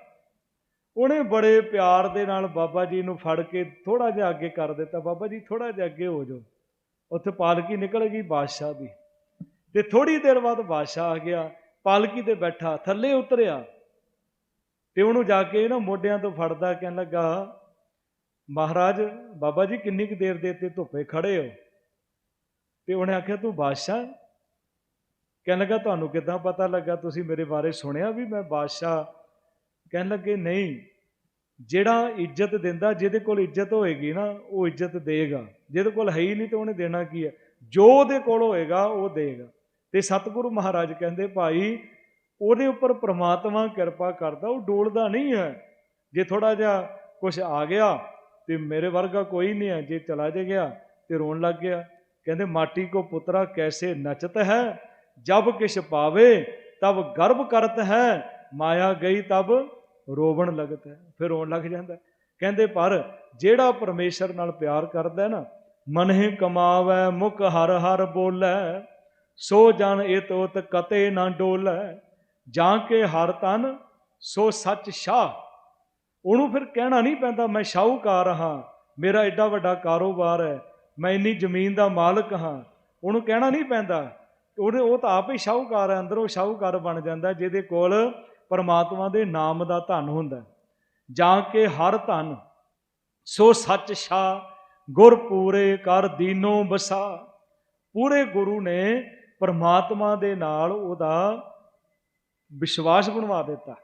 ਉਹਨੇ ਬੜੇ ਪਿਆਰ ਦੇ ਨਾਲ ਬਾਬਾ ਜੀ ਨੂੰ ਫੜ ਕੇ ਥੋੜਾ ਜਿਹਾ ਅੱਗੇ ਕਰ ਦਿੱਤਾ। ਬਾਬਾ ਜੀ ਥੋੜਾ ਜਿਹਾ ਅੱਗੇ ਹੋ ਜਾਓ। ਉੱਥੇ ਪਾਲਕੀ ਨਿਕਲ ਗਈ ਬਾਦਸ਼ਾਹ ਦੀ। ਤੇ ਥੋੜੀ ਦੇਰ ਬਾਅਦ ਬਾਦਸ਼ਾਹ ਆ ਗਿਆ। ਪਾਲਕੀ ਤੇ ਬੈਠਾ, ਥੱਲੇ ਉਤਰਿਆ। ਤੇ ਉਹਨੂੰ ਜਾ ਕੇ ਨਾ ਮੋਢਿਆਂ ਤੋਂ ਫੜਦਾ, ਕਹਿਣ ਲੱਗਾ, ਮਹਾਰਾਜ, ਬਾਬਾ ਜੀ ਕਿੰਨੀ ਕੁ ਦੇਰ ਦੇ ਤੇ ਧੁੱਪੇ ਖੜੇ ਹੋ? ਤੇ ਉਹਨੇ ਆਖਿਆ, ਤੂੰ ਬਾਦਸ਼ਾਹ ਕਹਿਣ ਲੱਗਾ, ਤੁਹਾਨੂੰ ਕਿੱਦਾਂ ਪਤਾ ਲੱਗਾ? ਤੁਸੀਂ ਮੇਰੇ ਬਾਰੇ ਸੁਣਿਆ ਵੀ ਮੈਂ ਬਾਦਸ਼ਾਹ? ਕਹਿਣ ਲੱਗੇ, ਨਹੀਂ, ਜਿਹੜਾ ਇੱਜ਼ਤ ਦਿੰਦਾ, ਜਿਹਦੇ ਕੋਲ ਇੱਜ਼ਤ ਹੋਏਗੀ ਨਾ, ਉਹ ਇੱਜ਼ਤ ਦੇਗਾ। ਜਿਹਦੇ ਕੋਲ ਹੈ ਹੀ ਨਹੀਂ ਤਾਂ ਉਹਨੇ ਦੇਣਾ ਕੀ ਹੈ? ਜੋ ਉਹਦੇ ਕੋਲ ਹੋਏਗਾ, ਉਹ ਦੇਗਾ। ਤੇ ਸਤਿਗੁਰੂ ਮਹਾਰਾਜ ਕਹਿੰਦੇ, ਭਾਈ, ਉਹਦੇ ਉੱਪਰ ਪ੍ਰਮਾਤਮਾ ਕਿਰਪਾ ਕਰਦਾ, ਉਹ ਡੋਲਦਾ ਨਹੀਂ ਹੈ। ਜੇ ਥੋੜਾ ਜਿਹਾ ਕੁਝ ਆ ਗਿਆ ਤੇ ਮੇਰੇ ਵਰਗਾ ਕੋਈ ਨਹੀਂ ਹੈ। ਜੇ ਚਲਾ ਜੇ ਗਿਆ ਤੇ ਰੋਣ ਲੱਗ ਗਿਆ। ਕਹਿੰਦੇ, ਮਾਟੀ ਕੋ ਪੁੱਤਰਾ ਕੈਸੇ ਨਚਤ ਹੈ? ਜਬ ਕਿਛ ਪਾਵੇ, ਤਬ ਗਰਭ ਕਰਤ ਹੈ, ਮਾਇਆ ਗਈ ਤਬ ਰੋਵਣ ਲਗਤ ਹੈ। ਫਿਰ ਰੋਣ ਲੱਗ ਜਾਂਦਾ ਕਹਿੰਦੇ, ਪਰ ਜਿਹੜਾ ਪਰਮੇਸ਼ਰ ਨਾਲ ਪਿਆਰ ਕਰਦਾ ਨਾ ਮਨਹਿ ਕਮਾਵੇ, ਮੁਖ ਹਰ ਹਰ ਬੋਲੇ, ਸੋ ਜਨ ਇਤ ਤੋਤ ਕਤੇ ਨਾ ਡੋਲੇ, ਜਾਂ ਕੇ ਹਰ ਤਨ, ਸੋ ਸੱਚ ਸ਼ਾਹ। ਉਹਨੂੰ ਫਿਰ ਕਹਿਣਾ ਨਹੀਂ ਪੈਂਦਾ, ਮੈਂ ਸ਼ਾਹੂਕਾਰ ਹਾਂ, ਮੇਰਾ ਐਡਾ ਵੱਡਾ ਕਾਰੋਬਾਰ ਹੈ, ਮੈਂ ਇੰਨੀ ਜ਼ਮੀਨ ਦਾ ਮਾਲਕ ਹਾਂ। ਉਹਨੂੰ ਕਹਿਣਾ ਨਹੀਂ ਪੈਂਦਾ ਉਹਦੇ ਉਹ ਤਾਂ ਆਪ ਹੀ ਸ਼ਾਹੂਕਾਰ ਹੈ, ਅੰਦਰੋਂ ਸ਼ਾਹੂਕਾਰ ਬਣ ਜਾਂਦਾ ਜਿਹਦੇ ਕੋਲ ਪਰਮਾਤਮਾ ਦੇ ਨਾਮ ਦਾ ਧਨ ਹੁੰਦਾ ਜਾਂ ਕੇ ਹਰ ਧਨ, ਸੋ ਸੱਚ ਸ਼ਾ, ਗੁਰ ਪੂਰੇ ਕਰ ਦੀਨੋ ਬਸਾ। ਪੂਰੇ ਗੁਰੂ ਨੇ ਪਰਮਾਤਮਾ ਦੇ ਨਾਲ ਉਹਦਾ ਵਿਸ਼ਵਾਸ ਬਣਵਾ ਦਿੱਤਾ।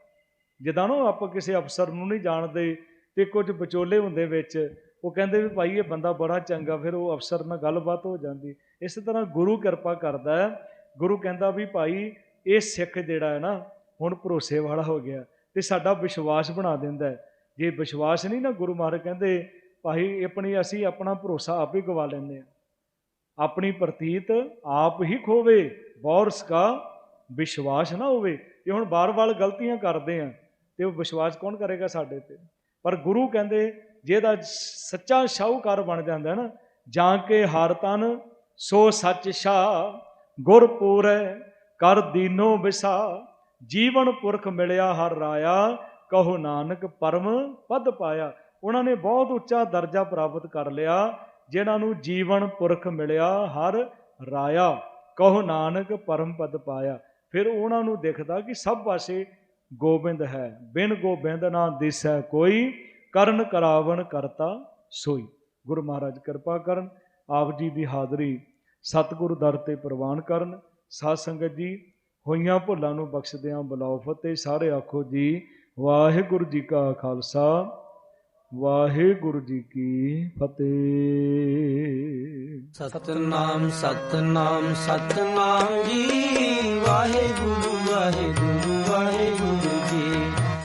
ਜਿੱਦਾਂ ਨਾ ਆਪਾਂ ਕਿਸੇ ਅਫਸਰ ਨੂੰ ਨਹੀਂ ਜਾਣਦੇ, ਤੇ ਕੁਝ ਵਿਚੋਲੇ ਹੁੰਦੇ ਵਿੱਚ ਉਹ ਕਹਿੰਦੇ ਵੀ ਭਾਈ ਇਹ ਬੰਦਾ ਬੜਾ ਚੰਗਾ, ਫਿਰ ਉਹ ਅਫਸਰ ਨਾਲ ਗੱਲਬਾਤ ਹੋ ਜਾਂਦੀ। ਇਸੇ ਤਰ੍ਹਾਂ ਗੁਰੂ ਕਿਰਪਾ ਕਰਦਾ ਹੈ। ਗੁਰੂ ਕਹਿੰਦਾ ਵੀ ਭਾਈ ਇਹ ਸਿੱਖ ਜਿਹੜਾ ਹੈ ਨਾ, ਹੁਣ ਭਰੋਸੇ ਵਾਲਾ ਹੋ ਗਿਆ ਤੇ ਸਾਡਾ ਵਿਸ਼ਵਾਸ ਬਣਾ ਦਿੰਦਾ ਹੈ। ਜੇ ਵਿਸ਼ਵਾਸ ਨਹੀਂ ਨਾ ਗੁਰੂ ਮਹਾਰਾਜ ਕਹਿੰਦੇ, ਭਾਈ ਆਪਣੀ ਅਸੀਂ ਆਪਣਾ ਭਰੋਸਾ ਆਪ ਹੀ ਗਵਾ ਲੈਂਦੇ ਆ ਆਪਣੀ ਪ੍ਰਤੀਤ ਆਪ ਹੀ ਖੋਵੇ ਬੌਰਸ ਕਾ ਵਿਸ਼ਵਾਸ ਨਾ ਹੋਵੇ। ਇਹ ਹੁਣ ਬਾਰ-ਬਾਰ ਗਲਤੀਆਂ ਕਰਦੇ ਆ ਤੇ ਉਹ ਵਿਸ਼ਵਾਸ ਕੌਣ ਕਰੇਗਾ ਸਾਡੇ ਤੇ? ਪਰ ਗੁਰੂ ਕਹਿੰਦੇ ਜਿਹਦਾ ਸੱਚਾ ਸ਼ਾਹੂਕਾਰ ਬਣ ਜਾਂਦਾ ਨਾ, ਜਾਂ ਕੇ ਹਰ ਤਨ ਸੋ ਸੱਚ ਸ਼ਾ ਗੁਰ ਕਰ ਦੀਨੋ ਵਿਸਾ ਜੀਵਨ ਪੁਰਖ ਮਿਲਿਆ ਹਰ ਰਾਇਆ, ਕਹੋ ਨਾਨਕ ਪਰਮ ਪਦ ਪਾਇਆ। ਉਹਨਾਂ ਨੇ ਬਹੁਤ ਉੱਚਾ ਦਰਜਾ ਪ੍ਰਾਪਤ ਕਰ ਲਿਆ ਜਿਨ੍ਹਾਂ ਨੂੰ ਜੀਵਨ ਪੁਰਖ ਮਿਲਿਆ ਹਰ ਰਾਇਆ, ਕਹੋ ਨਾਨਕ ਪਰਮ ਪਦ ਪਾਇਆ। ਫਿਰ ਉਹਨਾਂ ਨੂੰ ਦਿਖਦਾ ਕਿ ਸਭ ਪਾਸੇ ਗੋਬਿੰਦ ਹੈ। ਬਿਨ ਗੋਬਿੰਦ ਨਾ ਦਿਸੈ ਕੋਈ। ਕਰਨ ਕਰਾਵਣ ਕਰਤਾ ਸੋਈ। ਗੁਰੂ ਮਹਾਰਾਜ ਕਿਰਪਾ ਕਰਨ, ਆਪ ਜੀ ਦੀ ਹਾਜ਼ਰੀ ਸਤਿਗੁਰ ਦਰ ਤੇ ਪ੍ਰਵਾਨ ਕਰਨ। ਸਾਧ ਸੰਗਤ ਜੀ, ਹੋਈਆਂ ਭੁੱਲਾਂ ਨੂੰ ਬਖਸ਼ਦਿਆਂ ਬੁਲਾਓ ਫਤਿਹ। ਸਾਰੇ ਆਖੋ ਜੀ, ਵਾਹਿਗੁਰੂ ਜੀ ਕਾ ਖਾਲਸਾ, ਵਾਹਿਗੁਰੂ ਜੀ ਕੀ ਫਤਿਹ। ਸਤਨਾਮ ਸਤਨਾਮ ਸਤਨਾਮ ਜੀ, ਵਾਹਿਗੁਰੂ ਵਾਹਿਗੁਰੂ।